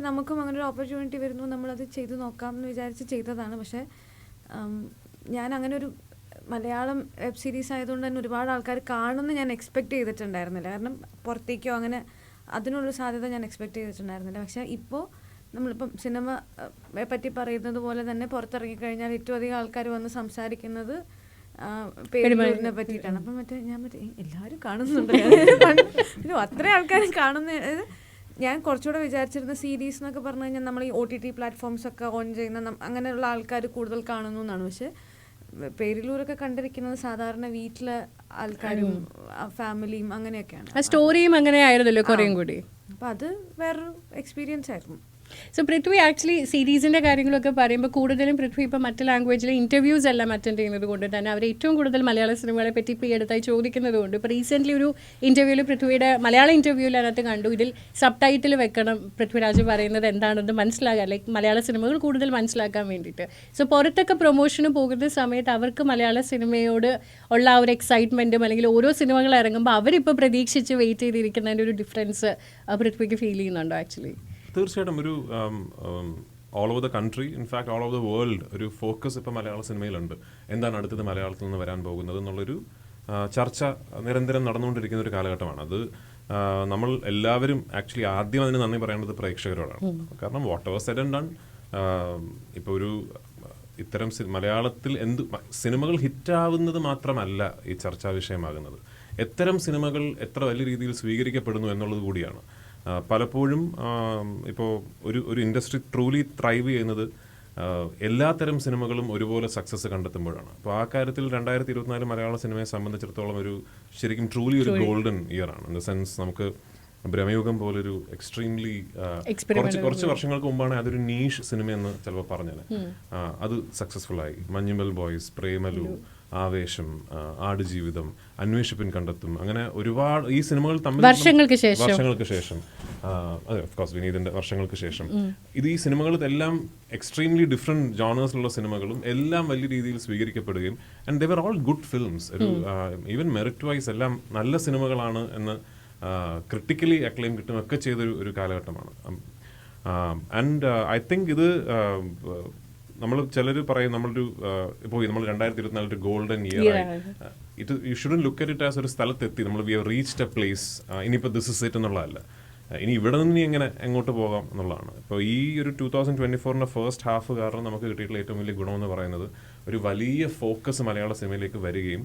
നമുക്കും അങ്ങനെ ഒരു ഓപ്പർച്യൂണിറ്റി വരുന്നു. നമ്മളത് ചെയ്തു നോക്കാം എന്ന് വിചാരിച്ച് ചെയ്തതാണ്. പക്ഷേ ഞാൻ അങ്ങനെ ഒരു മലയാളം വെബ് സീരീസ് ആയതുകൊണ്ട് തന്നെ ഒരുപാട് ആൾക്കാർ കാണുമെന്ന് ഞാൻ എക്സ്പെക്റ്റ് ചെയ്തിട്ടുണ്ടായിരുന്നില്ല. കാരണം പുറത്തേക്കോ അങ്ങനെ അതിനുള്ള സാധ്യത ഞാൻ എക്സ്പെക്ട് ചെയ്തിട്ടുണ്ടായിരുന്നില്ല. പക്ഷേ ഇപ്പോൾ നമ്മളിപ്പം സിനിമ പറ്റി പറയുന്നത് പോലെ തന്നെ പുറത്തിറങ്ങിക്കഴിഞ്ഞാൽ ഏറ്റവും അധികം ആൾക്കാർ വന്ന് സംസാരിക്കുന്നത് പേരിനെ പറ്റിയിട്ടാണ്. അപ്പം മറ്റേ ഞാൻ മറ്റേ എല്ലാവരും കാണുന്നുണ്ട് അത്രയും ആൾക്കാർ ആൾക്കാരും കാണുന്ന ഞാൻ കുറച്ചുകൂടെ വിചാരിച്ചിരുന്ന സീരീസ് എന്നൊക്കെ പറഞ്ഞു കഴിഞ്ഞാൽ നമ്മൾ ഈ ഒ ടി ടി പ്ലാറ്റ്ഫോംസ് ഒക്കെ ഓൺ ചെയ്യുന്ന അങ്ങനെയുള്ള ആൾക്കാർ കൂടുതൽ കാണുന്നു എന്നാണ്. പക്ഷേ പേരിലൂരൊക്കെ കണ്ടിരിക്കുന്നത് സാധാരണ വീട്ടിലെ ആൾക്കാരും ഫാമിലിയും അങ്ങനെയൊക്കെയാണ്. സ്റ്റോറിയും അങ്ങനെ ആയിരുന്നല്ലോ കുറേയും കൂടി. അപ്പം അത് വേറൊരു എക്സ്പീരിയൻസ് ആയിരുന്നു. സോ പൃഥ്വി ആക്ച്വലി സീരീസിന്റെ കാര്യങ്ങളൊക്കെ പറയുമ്പോൾ കൂടുതലും പൃഥ്വി ഇപ്പോൾ മറ്റ് ലാംഗ്വേജിലെ ഇന്റർവ്യൂസ് എല്ലാം അറ്റൻഡ് ചെയ്യുന്നത് കൊണ്ട് തന്നെ അവർ ഏറ്റവും കൂടുതൽ മലയാള സിനിമകളെ പറ്റി അടുത്തായി ചോദിക്കുന്നത് കൊണ്ട് ഇപ്പോൾ റീസെന്റ്ലി ഒരു ഇന്റർവ്യൂവിൽ പൃഥ്വിയുടെ മലയാള ഇന്റർവ്യൂവിൽ അതിനകത്ത് കണ്ടു. ഇതിൽ സബ് ടൈറ്റിൽ വെക്കണം പൃഥ്വിരാജ് പറയുന്നത് എന്താണെന്ന് മനസ്സിലാകാൻ ലൈക്ക് മലയാള സിനിമകൾ കൂടുതൽ മനസ്സിലാക്കാൻ വേണ്ടിയിട്ട്. സോ പുറത്തൊക്കെ പ്രൊമോഷന് പോകുന്ന സമയത്ത് അവർക്ക് മലയാള സിനിമയോട് ഉള്ള ആ ഒരു എക്സൈറ്റ്മെന്റും അല്ലെങ്കിൽ ഓരോ സിനിമകൾ ഇറങ്ങുമ്പോൾ അവരിപ്പോൾ പ്രതീക്ഷിച്ച് വെയിറ്റ് ചെയ്തിരിക്കുന്നതിന്റെ ഒരു ഡിഫറൻസ് പൃഥ്വിക്ക് ഫീൽ ചെയ്യുന്നുണ്ടോ ആക്ച്വലി തീർച്ചയായിട്ടും ഒരു all over the country in fact all over the world ഒരു ഫോക്കസ് ഇപ്പോൾ മലയാള സിനിമയിലുണ്ട്. എന്താണ് അടുത്തത് മലയാളത്തിൽ നിന്ന് വരാൻ പോകുന്നത് എന്നുള്ളൊരു ചർച്ച നിരന്തരം നടന്നുകൊണ്ടിരിക്കുന്ന ഒരു കാലഘട്ടമാണ്. അത് നമ്മൾ എല്ലാവരും ആക്ച്വലി ആദ്യം അതിന് നന്ദി പറയേണ്ടത് പ്രേക്ഷകരോടാണ്. കാരണം whatever said and done ഇപ്പോൾ ഒരു ഇത്തരം മലയാളത്തിൽ എന്ത് സിനിമകൾ ഹിറ്റാവുന്നത് മാത്രമല്ല ഈ ചർച്ചാ വിഷയമാകുന്നത്. എത്തരം സിനിമകൾ എത്ര വലിയ രീതിയിൽ സ്വീകരിക്കപ്പെടുന്നു എന്നുള്ളത് കൂടിയാണ്. പലപ്പോഴും ഇപ്പോൾ ഒരു ഒരു ഇൻഡസ്ട്രി ട്രൂലി ത്രൈവ് ചെയ്യുന്നത് എല്ലാത്തരം സിനിമകളും ഒരുപോലെ സക്സസ് കണ്ടെത്തുമ്പോഴാണ്. അപ്പോൾ ആ കാര്യത്തിൽ രണ്ടായിരത്തി ഇരുപത്തിനാല് മലയാള സിനിമയെ സംബന്ധിച്ചിടത്തോളം ഒരു ശരിക്കും ട്രൂലി ഒരു ഗോൾഡൻ ഇയർ ആണ്. ഇൻ ദ സെൻസ് നമുക്ക് ബ്രഹ്മയുഗം പോലൊരു എക്സ്ട്രീംലി കുറച്ച് കുറച്ച് വർഷങ്ങൾക്ക് മുമ്പാണ് അതൊരു നീഷ് സിനിമയെന്ന് ചിലപ്പോൾ പറഞ്ഞത്. അത് സക്സസ്ഫുൾ ആയി. മഞ്ഞുമൽ ബോയ്സ് പ്രേമലു. ആവേശം ആടുജീവിതം അന്വേഷിപ്പിൻ കണ്ടെത്തും അങ്ങനെ ഒരുപാട് ഈ സിനിമകൾ തമ്മിൽ വർഷങ്ങൾക്ക് ശേഷം. വർഷങ്ങൾക്ക് ശേഷം. അതെ ഓഫ് കോഴ്സ് വിനീതിന്റെ വർഷങ്ങൾക്ക് ശേഷം. ഇത് ഈ സിനിമകൾ എല്ലാം എക്സ്ട്രീംലി ഡിഫറെന്റ് ജോണേഴ്സിലുള്ള സിനിമകളും എല്ലാം വലിയ രീതിയിൽ സ്വീകരിക്കപ്പെടുകയും and they're all good films ഒരു ഈവൻ മെറിറ്റ് വൈസ് എല്ലാം നല്ല സിനിമകളാണ് എന്ന് ക്രിട്ടിക്കലി അക്ലെയിം കിട്ടുകയൊക്കെ ചെയ്തൊരു ഒരു കാലഘട്ടമാണ്. ആൻഡ് ഐ തിങ്ക് ഇത് നമ്മൾ ചിലർ പറയും നമ്മളൊരു ഇപ്പോൾ നമ്മൾ രണ്ടായിരത്തി ഇരുപത്തിനാല് ഒരു ഗോൾഡൻ ഇയർ ഇറ്റ് ഇത് you shouldn't look at it as ഒരു സ്ഥലത്തെത്തി. നമ്മൾ we have reached a place ഇനിയിപ്പോൾ ദിസ് ഇസ് ഇറ്റ് എന്നുള്ളതല്ല. ഇനി ഇവിടെ നിന്ന് ഇനി എങ്ങനെ എങ്ങോട്ട് പോകാം എന്നുള്ളതാണ്. ഇപ്പോൾ ഈ ഒരു ടൂ തൗസൻഡ് ട്വന്റി ഫോറിന്റെ ഫസ്റ്റ് ഹാഫ് കാരണം നമുക്ക് കിട്ടിയിട്ടുള്ള ഏറ്റവും വലിയ ഗുണമെന്ന് പറയുന്നത് ഒരു വലിയ ഫോക്കസ് മലയാള സിനിമയിലേക്ക് വരികയും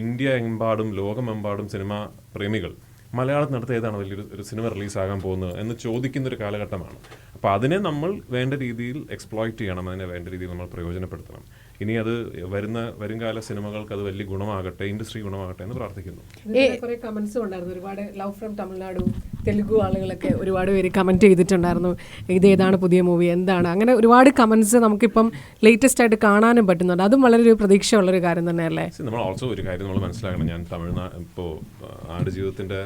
ഇന്ത്യ എമ്പാടും ലോകമെമ്പാടും സിനിമ പ്രേമികൾ മലയാളത്തിനടുത്ത് ഏതാണ് വലിയൊരു ഒരു സിനിമ റിലീസാകാൻ പോകുന്നത് എന്ന് ചോദിക്കുന്ന ഒരു കാലഘട്ടമാണ്. അപ്പോൾ അതിനെ നമ്മൾ വേണ്ട രീതിയിൽ എക്സ്പ്ലോയിറ്റ് ചെയ്യണം അതിനെ വേണ്ട രീതിയിൽ നമ്മൾ പ്രയോജനപ്പെടുത്തണം. ഇനി അത് വരുന്ന വരുംകാല സിനിമകൾക്ക് അത് വലിയ ഗുണമാകട്ടെ ഇൻഡസ്ട്രി ഗുണമാകട്ടെ എന്ന് പ്രാർത്ഥിക്കുന്നു. കുറേ കുറെ കമന്റ്സും ഉണ്ടായിരുന്നു. ഒരുപാട് ലവ് ഫ്രം തമിഴ്നാടു തെലുഗു ആളുകളൊക്കെ ഒരുപാട് പേര് കമന്റ് ചെയ്തിട്ടുണ്ടായിരുന്നു. ഇത് ഏതാണ് പുതിയ മൂവി എന്താണ്? അങ്ങനെ ഒരുപാട് കമന്റ്സ് നമുക്കിപ്പം ലേറ്റസ്റ്റ് ആയിട്ട് കാണാനും പറ്റുന്നുണ്ട്. അതും വളരെ ഒരു പ്രതീക്ഷയുള്ളൊരു കാര്യം തന്നെയല്ലേ? നമ്മൾ ഓൾസോ ഒരു കാര്യം നമ്മൾ മനസ്സിലാക്കണം. ഞാൻ തമിഴ്നാട് ഇപ്പോൾ ആടുജീവിതത്തിന്റെ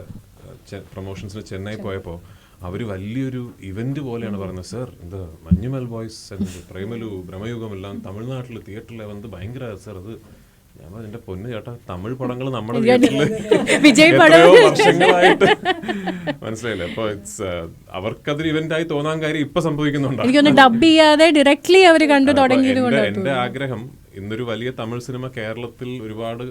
പ്രൊമോഷൻസിന് ചെന്നൈ പോയപ്പോൾ അവർ വലിയൊരു ഇവന്റ് പോലെയാണ് പറയുന്നത്. സർ എന്താ മഞ്ഞുമൽ ബോയ്സ് എന്ത് പ്രേമലു ഭ്രമയുഗം എല്ലാം തമിഴ്നാട്ടിൽ തിയേറ്ററിൽ വന്ന് ഭയങ്കര സർ അത് ഞാൻ എന്റെ പൊന്ന് ചേട്ടാ തമിഴ് പടങ്ങൾ നമ്മുടെ വർഷങ്ങളായിട്ട് മനസ്സിലായില്ലേ? അപ്പൊ ഇറ്റ്സ് അവർക്കതൊരു ഇവന്റ് ആയി തോന്നാൻ കാര്യം ഇപ്പൊ സംഭവിക്കുന്നുണ്ടാണ് എനിക്കൊന്ന് ഡബ് ചെയ്യാതെ ഡയറക്ട്ലി അവർ കണ്ടു അപ്പൊ എന്റെ- ആഗ്രഹം ഇന്നൊരു വലിയ തമിഴ് സിനിമ കേരളത്തിൽ ഒരുപാട്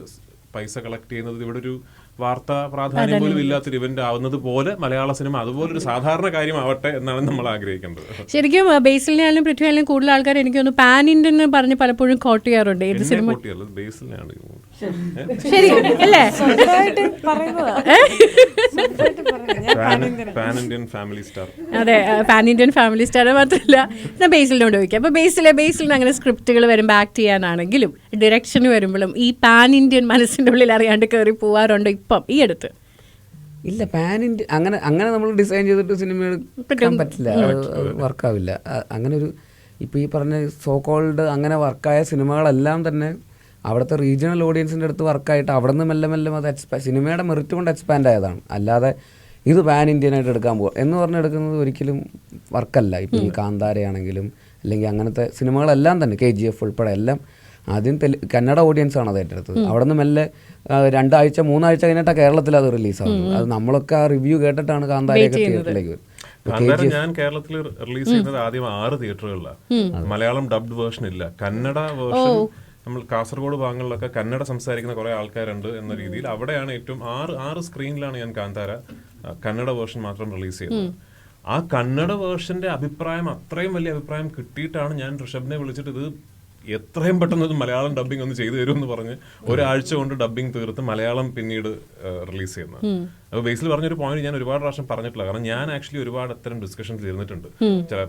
പൈസ കളക്ട് ചെയ്യുന്നത് ഇവിടെ ഒരു വാർത്താ പ്രാധാന്യം പോലും ഇല്ലാത്തൊരു ഇവന്റ് ആവുന്നത് പോലെ മലയാള സിനിമ അതുപോലെ ഒരു സാധാരണ കാര്യമാവട്ടെ എന്നാണ് നമ്മൾ ആഗ്രഹിക്കേണ്ടത്. ശരിക്കും ബേസിലിനായാലും പൃഥ്വിയായാലും കൂടുതൽ ആൾക്കാർ എനിക്ക് തോന്നുന്നു പാൻ ഇന്ത്യൻ പറഞ്ഞ് പലപ്പോഴും കോട്ട് ചെയ്യാറുണ്ട്. ഏത് സിനിമ ബേസിലാണ് ശരി അല്ലേ? അതെ പാൻ ഇന്ത്യൻ ഫാമിലി സ്റ്റാർ മാത്രമല്ല ഞാൻ ബേസിലിനോട് ചോദിക്കാം. അപ്പോൾ ബേസിലെ ബേസിലിന് അങ്ങനെ സ്ക്രിപ്റ്റുകൾ വരുമ്പോൾ ആക്ട് ചെയ്യാനാണെങ്കിലും ഡിറക്ഷൻ വരുമ്പോഴും ഈ പാൻ ഇന്ത്യൻ മനസ്സിന്റെ ഉള്ളിൽ അറിയാണ്ട് കയറി പോവാറുണ്ടോ ഇപ്പം ഈ അടുത്ത്? ഇല്ല പാൻ ഇന്ത്യ അങ്ങനെ അങ്ങനെ നമ്മൾ ഡിസൈൻ ചെയ്തിട്ട് സിനിമ എടുക്കാൻ പറ്റില്ല. വർക്കാവില്ല അങ്ങനെ ഒരു ഇപ്പോൾ ഈ പറഞ്ഞ സോ കോൾഡ് അങ്ങനെ വർക്കായ സിനിമകളെല്ലാം തന്നെ അവിടുത്തെ റീജിയണൽ ഓഡിയൻസിന്റെ അടുത്ത് വർക്കായിട്ട് അവിടെ നിന്ന് മെല്ലെ മെല്ലെ അത് എക്സ്പാ സിനിമയുടെ മെറിറ്റ് കൊണ്ട് എക്സ്പാൻഡ് ആയതാണ്. അല്ലാതെ ഇത് പാൻ ഇന്ത്യൻ ആയിട്ട് എടുക്കാൻ പോകുക എന്ന് പറഞ്ഞെടുക്കുന്നത് ഒരിക്കലും വർക്കല്ല ഇപ്പോൾ ഈ കാന്താരയാണെങ്കിലും അല്ലെങ്കിൽ അങ്ങനത്തെ സിനിമകളെല്ലാം തന്നെ കെ ജി എഫ് ഉൾപ്പെടെ എല്ലാം ആദ്യം തെലു കന്നഡ ഓഡിയൻസ് ആണ് അത് ഏറ്റെടുത്തത്. അവിടെ നിന്ന് മെല്ലെ രണ്ടാഴ്ച മൂന്നാഴ്ച കഴിഞ്ഞിട്ടാണ് കേരളത്തിൽ അത് റിലീസാവുന്നത് അത് നമ്മളൊക്കെ ആ റിവ്യൂ കേട്ടിട്ടാണ് കാന്താരയൊക്കെ തിയേറ്ററിലേക്ക് വരുന്നത് കാന്താര ഞാൻ കേരളത്തിൽ റിലീസ് ചെയ്യുന്നത് ആദ്യം ആറ് തിയേറ്ററുകളിലാണ് മലയാളം ഡബ്ഡ് വേർഷൻ ഇല്ല. കന്നഡ വേർഷൻ നമ്മൾ കാസർഗോഡ് ഭാഗങ്ങളിലൊക്കെ കന്നഡ സംസാരിക്കുന്ന കുറെ ആൾക്കാരുണ്ട് എന്ന രീതിയിൽ അവിടെയാണ് ഏറ്റവും ആറ് ആറ് സ്ക്രീനിലാണ് ഞാൻ കാന്താര കന്നഡ വേർഷൻ മാത്രം റിലീസ് ചെയ്തത് ആ കന്നഡ വേർഷന്റെ അഭിപ്രായം അത്രയും വലിയ അഭിപ്രായം കിട്ടിയിട്ടാണ് ഞാൻ ഋഷഭിനെ വിളിച്ചിട്ട് ഇത് എത്രയും പെട്ടെന്ന് മലയാളം ഡബ്ബിംഗ് ഒന്ന് ചെയ്തു തരുമെന്ന് പറഞ്ഞ് ഒരാഴ്ച കൊണ്ട് ഡബ്ബിംഗ് തീർത്ത് മലയാളം പിന്നീട് റിലീസ് ചെയ്യുന്നത് അപ്പോൾ ബേസിൽ പറഞ്ഞൊരു പോയിന്റ് ഞാൻ ഒരുപാട് പ്രാവശ്യം പറഞ്ഞിട്ടില്ല. കാരണം ഞാൻ ആക്ച്വലി ഒരുപാട് അത്തരം ഡിസ്കഷൻസ് ഇരുന്നിട്ടുണ്ട്. ചില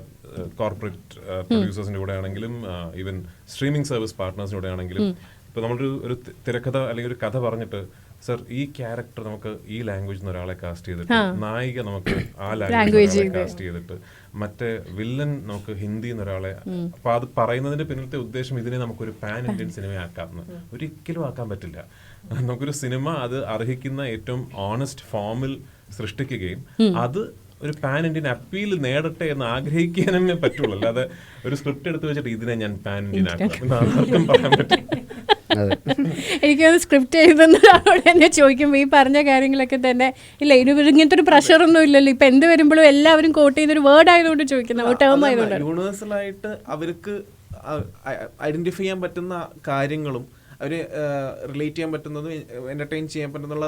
കോർപ്പറേറ്റ് പ്രൊഡ്യൂസേഴ്സിന്റെ കൂടെ ആണെങ്കിലും ഈവൻ സ്ട്രീമിംഗ് സർവീസ് പാർട്ട്നേഴ്സിന്റെ കൂടെ ആണെങ്കിലും. ഇപ്പൊ നമ്മളൊരു ഒരു തിരക്കഥ അല്ലെങ്കിൽ ഒരു കഥ പറഞ്ഞിട്ട് സർ ഈ ക്യാരക്ടർ നമുക്ക് ഈ ലാംഗ്വേജിൽ നിന്ന് ഒരാളെ കാസ്റ്റ് ചെയ്തിട്ട് നായിക നമുക്ക് ആ ലാംഗ്വേജ് കാസ്റ്റ് ചെയ്തിട്ട് മറ്റേ വില്ലൻ നമുക്ക് ഹിന്ദി ഒരാളെ അപ്പൊ അത് പറയുന്നതിന്റെ പിന്നിലത്തെ ഉദ്ദേശം ഇതിനെ നമുക്കൊരു പാൻ ഇന്ത്യൻ സിനിമ ആക്കാമെന്ന് ഒരിക്കലും ആക്കാൻ പറ്റില്ല. നമുക്കൊരു സിനിമ അത് അർഹിക്കുന്ന ഏറ്റവും ഓണസ്റ്റ് ഫോമിൽ സൃഷ്ടിക്കുകയും അത് ഒരു പാൻ ഇന്ത്യൻ അപ്പീൽ നേടട്ടെ എന്ന് ആഗ്രഹിക്കാനേ പറ്റുള്ളൂ. അല്ലാതെ ഒരു സ്ക്രിപ്റ്റ് എടുത്ത് വെച്ചിട്ട് ഇതിനെ ഞാൻ പാൻ ഇന്ത്യൻ ആക്കാം. എന്ന് ആർക്കും പറയാൻ പറ്റും എനിക്ക് സ്ക്രിപ്റ്റ് എഴുതുന്ന ഒരാളോട് എന്നെ ചോദിക്കുമ്പോൾ ഈ പറഞ്ഞ കാര്യങ്ങളൊക്കെ തന്നെ ഇല്ല ഇനി ഇങ്ങനത്തെ ഒരു പ്രഷർ ഒന്നും ഇല്ലല്ലോ. ഇപ്പൊ എന്ത് വരുമ്പോഴും എല്ലാവരും കോട്ട് ചെയ്യുന്ന ഒരു വേർഡ് ആയതുകൊണ്ട് ചോദിക്കുന്ന. ടേം ആയതുകൊണ്ട്. യൂണിവേഴ്സൽ ആയിട്ട് അവർക്ക് ഐഡന്റിഫൈ ചെയ്യാൻ പറ്റുന്ന കാര്യങ്ങളും അവർ റിലേറ്റ് ചെയ്യാൻ പറ്റുന്നതും എന്റർടൈൻ ചെയ്യാൻ പറ്റുന്നുള്ള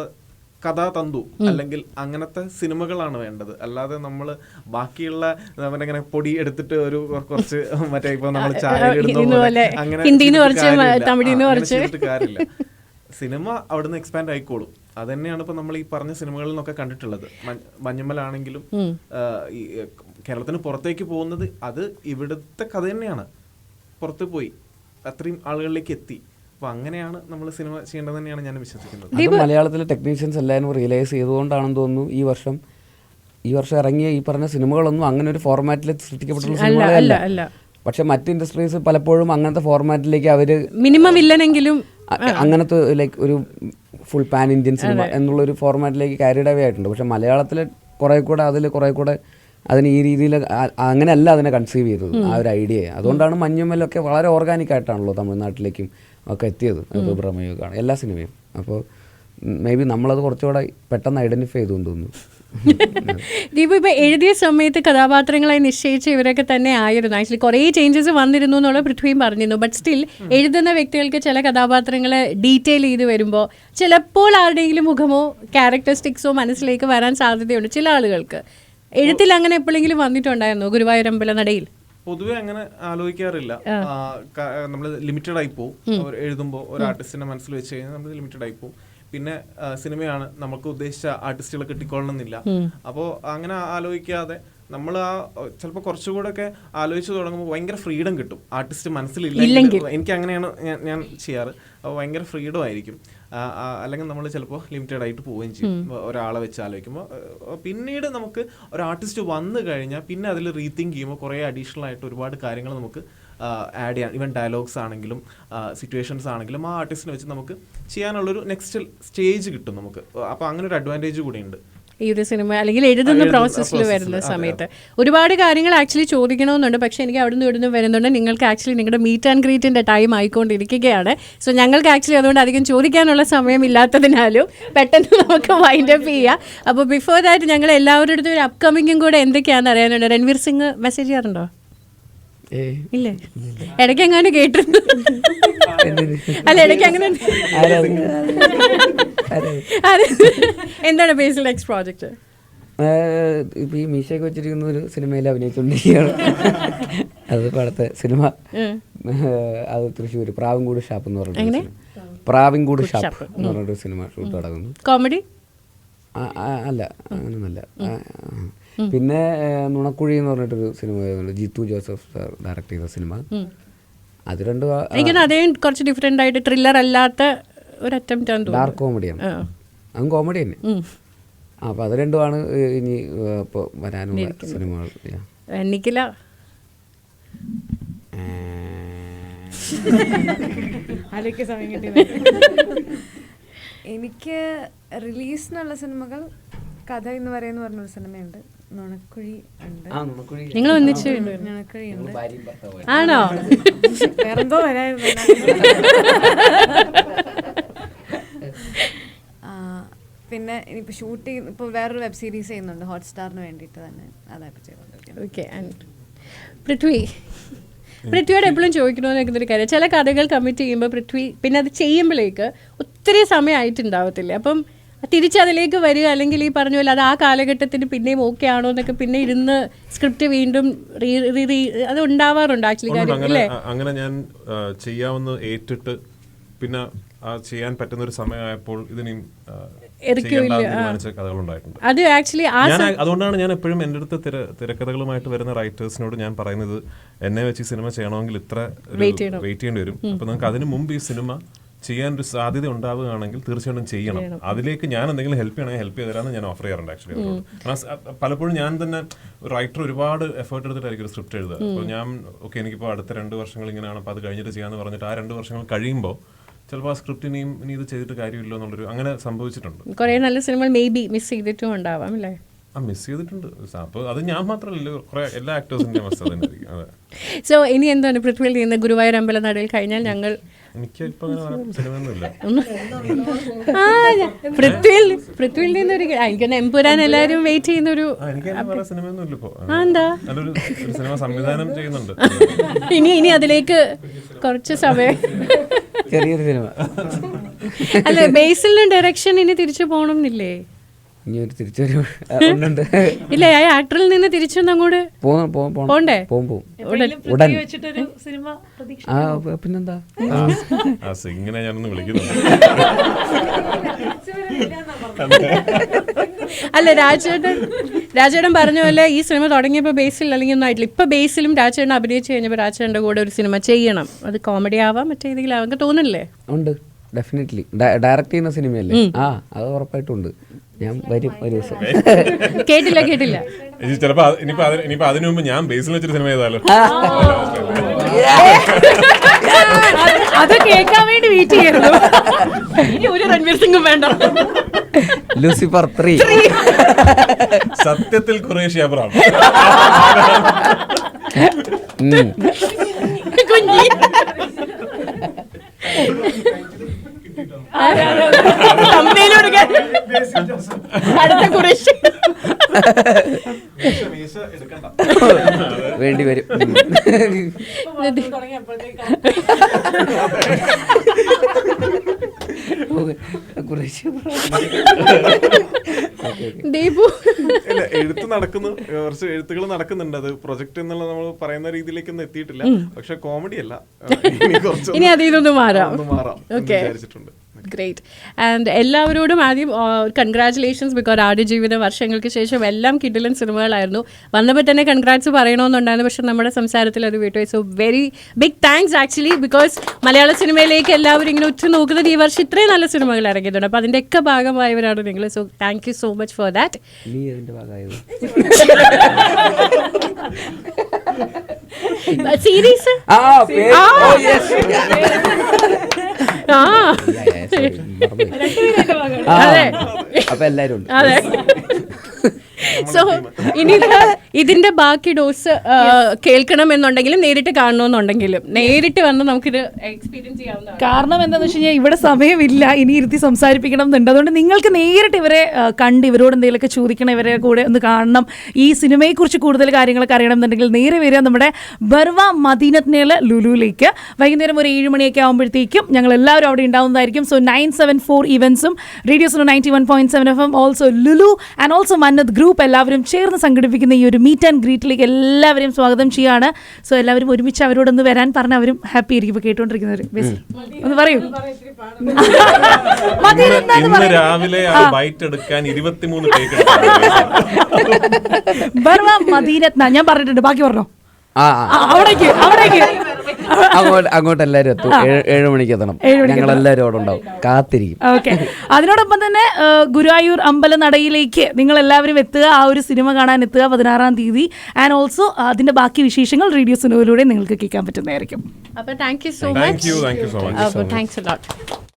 കഥാതന്തു അല്ലെങ്കിൽ അങ്ങനത്തെ സിനിമകളാണ് വേണ്ടത്. അല്ലാതെ നമ്മൾ ബാക്കിയുള്ള നമ്മളിങ്ങനെ പൊടി എടുത്തിട്ട് ഒരു കുറച്ച് മറ്റേ ഇപ്പൊ നമ്മൾ ചായ കുറച്ച്. കാര്യമില്ല. സിനിമ അവിടുന്ന് എക്സ്പാൻഡ് ആയിക്കോളും. അത് തന്നെയാണ് ഇപ്പൊ നമ്മൾ ഈ പറഞ്ഞ സിനിമകളിൽ നിന്നൊക്കെ കണ്ടിട്ടുള്ളത്. മഞ്ഞ- മഞ്ഞമ്മലാണെങ്കിലും കേരളത്തിന് പുറത്തേക്ക് പോകുന്നത് അത് ഇവിടുത്തെ കഥ തന്നെയാണ്. പുറത്ത് പോയി. അത്രയും ആളുകളിലേക്ക് എത്തി. അപ്പൊ അങ്ങനെയാണ് നമ്മൾ സിനിമ ചെയ്യേണ്ടത് തന്നെയാണ് ഞാൻ വിശ്വസിക്കുന്നത്. അത് മലയാളത്തിലെ ടെക്നീഷ്യൻസ് എല്ലാവരും റിയലൈസ് ചെയ്തുകൊണ്ടാണെന്ന് തോന്നുന്നു ഈ വർഷം ഈ വർഷം ഇറങ്ങിയ ഈ പറഞ്ഞ സിനിമകളൊന്നും അങ്ങനെ ഒരു ഫോർമാറ്റിൽ സൃഷ്ടിക്കപ്പെട്ടുള്ള അല്ല സിനിമകളല്ല അല്ല അല്ല. പക്ഷെ മറ്റ് ഇൻഡസ്ട്രീസ് പലപ്പോഴും അങ്ങനത്തെ ഫോർമാറ്റിലേക്ക് അവർ മിനിമം ഇല്ലെങ്കിലും അങ്ങനത്തെ ലൈക്ക് ഒരു ഫുൾ പാൻ ഇന്ത്യൻ സിനിമ എന്നുള്ള ഒരു ഫോർമാറ്റിലേക്ക് കാരിഡ് അവേ ആയിട്ടുണ്ട്. പക്ഷെ മലയാളത്തിൽ കുറെ കൂടെ അതിൽ കുറെ കൂടെ അതിന് ഈ രീതിയിൽ അങ്ങനെയല്ല അതിനെ കൺസീവ് ചെയ്തത് ആ ഒരു ഐഡിയ അതുകൊണ്ടാണ് മഞ്ഞുമലൊക്കെ വളരെ ഓർഗാനിക് ആയിട്ടാണല്ലോ തമിഴ്നാട്ടിലേക്കും ഒക്കെ എത്തിയത്. ഇപ്പോൾ എല്ലാ സിനിമയും. അപ്പോൾ മേ ബി നമ്മളത് കുറച്ചുകൂടെ പെട്ടെന്ന് ഐഡന്റിഫൈ ചെയ്തുകൊണ്ട് തോന്നുന്നു ദീപു ഇപ്പൊ എഴുതിയ സമയത്ത് കഥാപാത്രങ്ങളായി നിശ്ചയിച്ച ഇവരൊക്കെ തന്നെ ആയിരുന്നു. ആക്ച്വലി കുറേ ചേഞ്ചസ് വന്നിരുന്നു എന്നുള്ള പൃഥ്വിയും പറഞ്ഞിരുന്നു. ബട്ട് സ്റ്റിൽ എഴുതുന്ന വ്യക്തികൾക്ക് ചില കഥാപാത്രങ്ങളെ ഡീറ്റെയിൽ ചെയ്ത് വരുമ്പോൾ ചിലപ്പോൾ ആരുടെയെങ്കിലും മുഖമോ ക്യാരക്ടറിസ്റ്റിക്സോ മനസ്സിലേക്ക് വരാൻ സാധ്യതയുണ്ട് ചില ആളുകൾക്ക്. എഴുത്തിൽ അങ്ങനെ എപ്പോഴെങ്കിലും വന്നിട്ടുണ്ടായിരുന്നു? ഗുരുവായൂരമ്പല നടയിൽ? പൊതുവെ അങ്ങനെ ആലോചിക്കാറില്ല. നമ്മൾ ലിമിറ്റഡ് ആയി പോകും എഴുതുമ്പോൾ ഒരു ആർട്ടിസ്റ്റിന്റെ മനസ്സിൽ വെച്ച് കഴിഞ്ഞാൽ നമ്മൾ ലിമിറ്റഡ് ആയി പോകും പിന്നെ സിനിമയാണ് നമുക്ക് ഉദ്ദേശിച്ച ആർട്ടിസ്റ്റുകളെ കിട്ടിക്കൊള്ളണമെന്നില്ല. അപ്പോൾ അങ്ങനെ ആലോചിക്കാതെ നമ്മൾ ആ ചിലപ്പോൾ കുറച്ചുകൂടെ ഒക്കെ ആലോചിച്ച് തുടങ്ങുമ്പോൾ ഭയങ്കര ഫ്രീഡം കിട്ടും. ആർട്ടിസ്റ്റ് മനസ്സിലില്ല എനിക്ക് അങ്ങനെയാണ് ഞാൻ ചെയ്യാറ്. അപ്പോൾ ഭയങ്കര ഫ്രീഡം ആയിരിക്കും. അല്ലെങ്കിൽ നമ്മൾ ചിലപ്പോൾ ലിമിറ്റഡ് ആയിട്ട് പോവുകയും ചെയ്യും. ഒരാളെ വെച്ച് ആലോചിക്കുമ്പോൾ പിന്നീട് നമുക്ക് ഒരു ആർട്ടിസ്റ്റ് വന്നു കഴിഞ്ഞാൽ പിന്നെ അതിൽ റീതിങ്ക് ചെയ്യുമ്പോൾ കുറേ അഡീഷണൽ ആയിട്ട് ഒരുപാട് കാര്യങ്ങൾ നമുക്ക് ആഡ് ചെയ്യാം. ഇവൻ ഡയലോഗ്സ് ആണെങ്കിലും സിറ്റുവേഷൻസ് ആണെങ്കിലും ആ ആർട്ടിസ്റ്റിനെ വെച്ച് നമുക്ക് ചെയ്യാനുള്ളൊരു നെക്സ്റ്റ് സ്റ്റേജ് കിട്ടും നമുക്ക്. അപ്പോൾ അങ്ങനെ ഒരു അഡ്വാന്റേജ് കൂടിയുണ്ട് ഈ ഒരു സിനിമ അല്ലെങ്കിൽ എഴുതുന്ന പ്രോസസ്സിൽ വരുന്ന സമയത്ത്. ഒരുപാട് കാര്യങ്ങൾ ആക്ച്വലി ചോദിക്കണമെന്നുണ്ട്. പക്ഷേ എനിക്ക് അവിടുന്ന് ഇവിടുന്ന് വരുന്നുണ്ട്. നിങ്ങൾക്ക് ആക്ച്വലി നിങ്ങളുടെ മീറ്റ് ആൻഡ് ഗ്രീറ്റിന്റെ ടൈം ആയിക്കൊണ്ടിരിക്കുകയാണ്. സോ ഞങ്ങൾക്ക് ആക്ച്വലി അതുകൊണ്ട് അധികം ചോദിക്കാനുള്ള സമയം ഇല്ലാത്തതിനാലും പെട്ടെന്ന് നമുക്ക് വൈൻഡ് അപ്പ് ചെയ്യാം. അപ്പോൾ ബിഫോർ ദാറ്റ് ഞങ്ങൾ എല്ലാവരുടെ അടുത്തും ഒരു അപ്കമിങ്ങും കൂടെ എന്തൊക്കെയാണെന്ന് അറിയാനുണ്ട്. രൺവീർ സിംഗ് മെസ്സേജ് ചെയ്യാറുണ്ടോ? ഇല്ലേ? ഇടയ്ക്ക് എങ്ങനെ കേട്ടിരുന്നു. അല്ല ഇടയ്ക്ക് അങ്ങനെ? എന്താണ് ബേസിൽ നെക്സ്റ്റ് പ്രോജക്റ്റ്? ഇപ്പൊ ഈ മീശയൊക്കെ വെച്ചിരിക്കുന്ന ഒരു സിനിമയിൽ അഭിനയിച്ചുകൊണ്ടിരിക്കുകയാണ് അത് പടത്തെ സിനിമ. അത് തൃശ്ശൂർ പ്രാവിൻകൂട് ഷാപ്പ് എന്ന് പറഞ്ഞു പ്രാവിൻകൂട് ഷാപ്പ് എന്ന് പറഞ്ഞൊരു സിനിമ ഷൂട്ട് നടക്കുന്നു. കോമഡി? അല്ല അങ്ങനൊന്നല്ല. പിന്നെ നുണക്കുഴി എന്ന് പറഞ്ഞിട്ടൊരു സിനിമ ആയിരുന്നു ജിത്തു ജോസഫ് സാർ ഡയറക്ട് ചെയ്ത സിനിമ. അത് രണ്ടും എനിക്ക് അതേ കുറച്ച് ഡിഫറെന്റ് ആയിട്ട് ത്രില്ലർ അല്ലാത്ത ഒരു അറ്റംപ്റ്റ് ആണ് തോന്നുന്നു. ഡാർക്ക് കോമഡിയാണ് ആണ്. അതും കോമഡി തന്നെ. ആ, അപ്പോൾ അത് രണ്ടുമാണ് ഇനി ഇപ്പോൾ വരാനുള്ള സിനിമകൾ. എനിക്കില്ല. എനിക്ക് റിലീസിനുള്ള സിനിമകൾ കഥ എന്ന് പറയുന്ന പറഞ്ഞൊരു സിനിമയുണ്ട്. നുണക്കുഴി ഉണ്ട്. ആ നുണക്കുഴി നിങ്ങൾ ഒന്നിച്ച് നുണക്കുഴി ഉണ്ട്. ഞങ്ങൾ ഭാര്യയും ഭർത്താവും ആണോ? വേറെന്തോ വരായിരുന്നു ആ, പിന്നെ ഇനിയിപ്പോൾ ഷൂട്ട് ചെയ്യുന്ന ഇപ്പോൾ വേറൊരു വെബ് സീരീസ് ചെയ്യുന്നുണ്ട്. ഹോട്ട്സ്റ്റാറിന് വേണ്ടിയിട്ട് തന്നെ അതായിപ്പോൾ ചെയ്തുകൊണ്ടിരിക്കുന്നത് ഓക്കെ പൃഥ്വി. പൃഥ്വിയോട് എപ്പോഴും ചോദിക്കണമെന്ന് നിൽക്കുന്നൊരു കാര്യം. ചില കഥകൾ കമ്മിറ്റ് ചെയ്യുമ്പോൾ പൃഥ്വി പിന്നെ അത് ചെയ്യുമ്പോഴേക്ക് ഒത്തിരി സമയമായിട്ടുണ്ടാവത്തില്ലേ അപ്പം തിരിച്ചതിലേക്ക് വരിക അല്ലെങ്കിൽ ഈ പറഞ്ഞ പോലെ അത് ആ കാലഘട്ടത്തിന് പിന്നെയും ഓക്കെ ആണോ എന്നൊക്കെ പിന്നെ ഇരുന്ന് സ്ക്രിപ്റ്റ് വീണ്ടും റീ റീ റീ അത് ഉണ്ടാവാറുണ്ട് ആക്ച്വലി കാര്യം അങ്ങനെ അങ്ങനെ ഞാൻ ചെയ്യാവുന്ന ഏറ്റിട്ട് പിന്നെ ആ ചെയ്യാൻ പറ്റുന്ന ഒരു സമയമായപ്പോൾ കഥകളുണ്ടായിട്ടുണ്ട്. അത് ആക്ച്വലി അതുകൊണ്ടാണ് ഞാൻ എപ്പോഴും എന്റെ അടുത്ത് തിര തിരക്കഥകളുമായിട്ട് വരുന്ന റൈറ്റേഴ്സിനോട് ഞാൻ പറയുന്നത് എന്നെ വെച്ച് ഈ സിനിമ ചെയ്യണമെങ്കിൽ ഇത്ര വെയിറ്റ് ചെയ്യേണ്ടി വരും. അപ്പൊ നമുക്ക് അതിനു മുമ്പ് ഈ സിനിമ ചെയ്യാൻ ഒരു സാധ്യത ഉണ്ടാവുകയാണെങ്കിൽ തീർച്ചയായിട്ടും ചെയ്യണം. അതിലേക്ക് ഞാൻ എന്തെങ്കിലും ഹെൽപ്പ് ചെയ്യണമെങ്കിൽ ഹെൽപ്പ് ചെയ്തരാന്ന് ഞാൻ ഓഫർ ചെയ്യാറുണ്ട് ആക്ച്വലി പലപ്പോഴും ഞാൻ തന്നെ റൈറ്റർ ഒരുപാട് എഫേർട്ട് എടുത്തിട്ടായിരിക്കും ഒരു സ്ക്രിപ്റ്റ് എഴുതുക. അപ്പോൾ ഞാൻ ഓക്കെ എനിക്കിപ്പോൾ അടുത്ത രണ്ട് വർഷങ്ങൾ ഇങ്ങനെയാണ് അപ്പോൾ അത് കഴിഞ്ഞിട്ട് ചെയ്യാന്ന് പറഞ്ഞിട്ട് ആ രണ്ട് വർഷങ്ങൾ കഴിയുമ്പോൾ ചിലപ്പോൾ ആ സ്ക്രിപ്റ്റ് ഇനിയും ഇനി ഇത് ചെയ്തിട്ട് കാര്യമില്ല എന്നുള്ളൊരു അങ്ങനെ സംഭവിച്ചിട്ടുണ്ട്. കുറേ നല്ല സിനിമകൾ മേ ബി മിസ് ചെയ്തിട്ടും ഉണ്ടാവാം അല്ലേ? ആ മിസ് ചെയ്തിട്ടുണ്ട്. അപ്പോൾ അത് ഞാൻ മാത്രമല്ല കുറേ എല്ലാ ആക്ടേഴ്സിന്റെ അതെ. സോ ഇനി എന്താണ്? പൃഥ്വിയിൽ നിന്ന് ഗുരുവായൂർ അമ്പല നടയിൽ കഴിഞ്ഞാൽ ഞങ്ങൾ ആ പൃഥ്വിയിൽ പൃഥ്വിയിൽ നിന്നൊരു ആ, എനിക്കൊന്ന് എമ്പുരാൻ എല്ലാവരും വെയിറ്റ് ചെയ്യുന്ന ഒരു എന്താ? നല്ലൊരു സിനിമ സംവിധാനം ചെയ്യുന്നുണ്ട്. ഇനി ഇനി അതിലേക്ക് കുറച്ച് സമയം ചെറിയൊരു സിനിമ. അല്ല ബേസിലിന്റെ ഡയറക്ഷൻ ഇനി തിരിച്ചു പോകണം എന്നില്ലേ ഇനി ഒരു തിരിച്ചൊരു ഉണ്ട് ഇല്ല ആ ആക്ടറിൽ നിന്ന് തിരിച്ചൊന്നും അങ്ങോട്ട് പോണം പോണം പോണം പോണ്ടേ? പോവും പോവും. ഉടൻ. ആ പിന്നെന്താ? സിംഗിനെ ഞാനൊന്ന് വിളിക്കുന്നു. അല്ല രാജേട്ടൻ രാജേട്ടൻ പറഞ്ഞ പോലെ ഈ സിനിമ തുടങ്ങിയപ്പോൾ ബേസിൽ അല്ലെങ്കിൽ ഒന്നും ആയിട്ടില്ല. ഇപ്പൊ ബേസിലും രാജേട്ടൻ അഭിനയിച്ചു കഴിഞ്ഞപ്പോൾ രാജേട്ടന്റെ കൂടെ ഒരു സിനിമ ചെയ്യണം. അത് കോമഡി ആവാം മറ്റേതെങ്കിലും ആവാം. തോന്നില്ലേ തോന്നുന്നില്ലേ? ഉണ്ട്. ഡെഫിനറ്റ്ലി ഡയറക്റ്റ് ചെയ്യുന്ന സിനിമയല്ലേ? ആ അത് ഉറപ്പായിട്ടും ഉണ്ട്. ഞാൻ വരും ഒരു ദിവസം. കേട്ടില്ല കേട്ടില്ല. ചിലപ്പോ ഇനിയിപ്പോ അതിന് ഇനിയിപ്പോ അതിനു മുമ്പ് ഞാൻ ബേസിൽ വെച്ചൊരു സിനിമ ചെയ്താലോ? അത് കേൾക്കാൻ വേണ്ടി വെയിറ്റ് ചെയ്യുന്നു. ഇനി ഒരു രൺവീർ സിംഗും വേണ്ട. ലൂസിഫർ ത്രീ. സത്യത്തിൽ കുറേശ്യ അബ്രാം കുഞ്ഞി. അടുത്ത കുറേശ്ശി വേണ്ടി വരും എഴുത്ത് നടക്കുന്നു. കുറച്ച് എഴുത്തുകൾ നടക്കുന്നുണ്ട്. അത് പ്രൊജക്ട് എന്നുള്ള നമ്മൾ പറയുന്ന രീതിയിലേക്കൊന്നും എത്തിയിട്ടില്ല. പക്ഷെ കോമഡി അല്ല. ഇനി അതിൽ നിന്ന് മാറാം. മാറാം വിചാരിച്ചിട്ടുണ്ട്. ഗ്രേറ്റ് ആൻഡ് എല്ലാവരോടും ആദ്യം കൺഗ്രാറ്റുലേഷൻസ് ബിക്കോസ് ആടുജീവിതം വർഷങ്ങൾക്ക് ശേഷം എല്ലാം കിഡിലൻ സിനിമകളായിരുന്നു. വന്നപ്പോൾ തന്നെ കൺഗ്രാറ്റ്സ് പറയണമെന്നുണ്ടായിരുന്നു പക്ഷെ നമ്മുടെ സംസാരത്തിൽ അത് വിട്ടു so very big thanks actually because Malayala സിനിമയിലേക്ക് എല്ലാവരും ഇങ്ങനെ ഉറ്റു നോക്കുന്നത് ഈ വർഷം ഇത്രയും നല്ല സിനിമകൾ ഇറങ്ങിയിട്ടുണ്ട്. അപ്പോൾ അതിന്റെയൊക്കെ ഭാഗമായവരാണ് നിങ്ങൾ. So thank you so much for that series ആ ഓ സീരീസ് അപ്പൊ എല്ലാരും ഉണ്ട്. അതെ. സോ ഇനി ഇതിന്റെ ബാക്കി ഡോസ് കേൾക്കണമെന്നുണ്ടെങ്കിലും നേരിട്ട് കാണണമെന്നുണ്ടെങ്കിലും നേരിട്ട് വന്ന് നമുക്കിത് എക്സ്പീരിയൻസ് ചെയ്യാവുന്ന കാരണം എന്താണെന്ന് വെച്ച് കഴിഞ്ഞാൽ ഇവിടെ സമയമില്ല ഇനി ഇരുത്തി സംസാരിപ്പിക്കണം എന്നുണ്ട്. അതുകൊണ്ട് നിങ്ങൾക്ക് നേരിട്ട് ഇവരെ കണ്ട് ഇവരോട് എന്തെങ്കിലുമൊക്കെ ചോദിക്കണം ഇവരെ കൂടെ ഒന്ന് കാണണം. ഈ സിനിമയെക്കുറിച്ച് കൂടുതൽ കാര്യങ്ങളൊക്കെ അറിയണം എന്നുണ്ടെങ്കിൽ നേരെ വരിക നമ്മുടെ ബർവ മദീനത്തിനുള്ള ലുലുവിലേക്ക്. വൈകുന്നേരം ഒരു ഏഴ് മണിയൊക്കെ ആകുമ്പോഴത്തേക്കും ഞങ്ങൾ എല്ലാവരും അവിടെ ഉണ്ടാവുന്നതായിരിക്കും. So nine seven four ഇവൻസും radio so ninety one point seven F M also Lulu and also Mannat group എല്ലാവരും ചേർന്ന് സംഘടിപ്പിക്കുന്ന ഈ ഒരു മീറ്റ് ആൻഡ് ഗ്രീറ്റിലേക്ക് എല്ലാവരെയും സ്വാഗതം ചെയ്യാണ്. സോ എല്ലാവരും ഒരുമിച്ച് അവരോടൊന്ന് വരാൻ പറഞ്ഞ അവരും ഹാപ്പി ആയിരിക്കും. ഇപ്പോൾ ഒന്ന് പറയൂ. ഇന്ന് രാവിലെ ആ ബൈറ്റ് എടുക്കാൻ ഇരുപത്തിമൂന്ന് ടേക്ക് ബർവ മദീനത്ത് ഞാൻ പറഞ്ഞിട്ടുണ്ട്. ബാക്കി പറഞ്ഞോ. അവിടേക്ക് അവിടേക്ക്. അങ്ങോട്ട് അങ്ങോട്ട് എല്ലാരും എത്തും. ഏഴ് മണിക്ക് എത്തണം. ഞങ്ങൾ എല്ലാവരും അവിടെ ഉണ്ടാവും. കാത്തിരിക്കും. ഓക്കെ. അതിനോടൊപ്പം തന്നെ ഗുരുവായൂർ അമ്പല നടയിലേക്ക് നിങ്ങൾ എല്ലാവരും എത്തുക. ആ ഒരു സിനിമ കാണാൻ എത്തുക പതിനാറാം തീയതി. ആൻഡ് ഓൾസോ അതിന്റെ ബാക്കി വിശേഷങ്ങൾ റേഡിയോ സിനിമയിലൂടെ നിങ്ങൾക്ക് കേൾക്കാൻ പറ്റുന്നതായിരിക്കും. അപ്പോൾ thank you so much you thank you so much അപ്പോൾ താങ്ക്സ് ലോട്ട്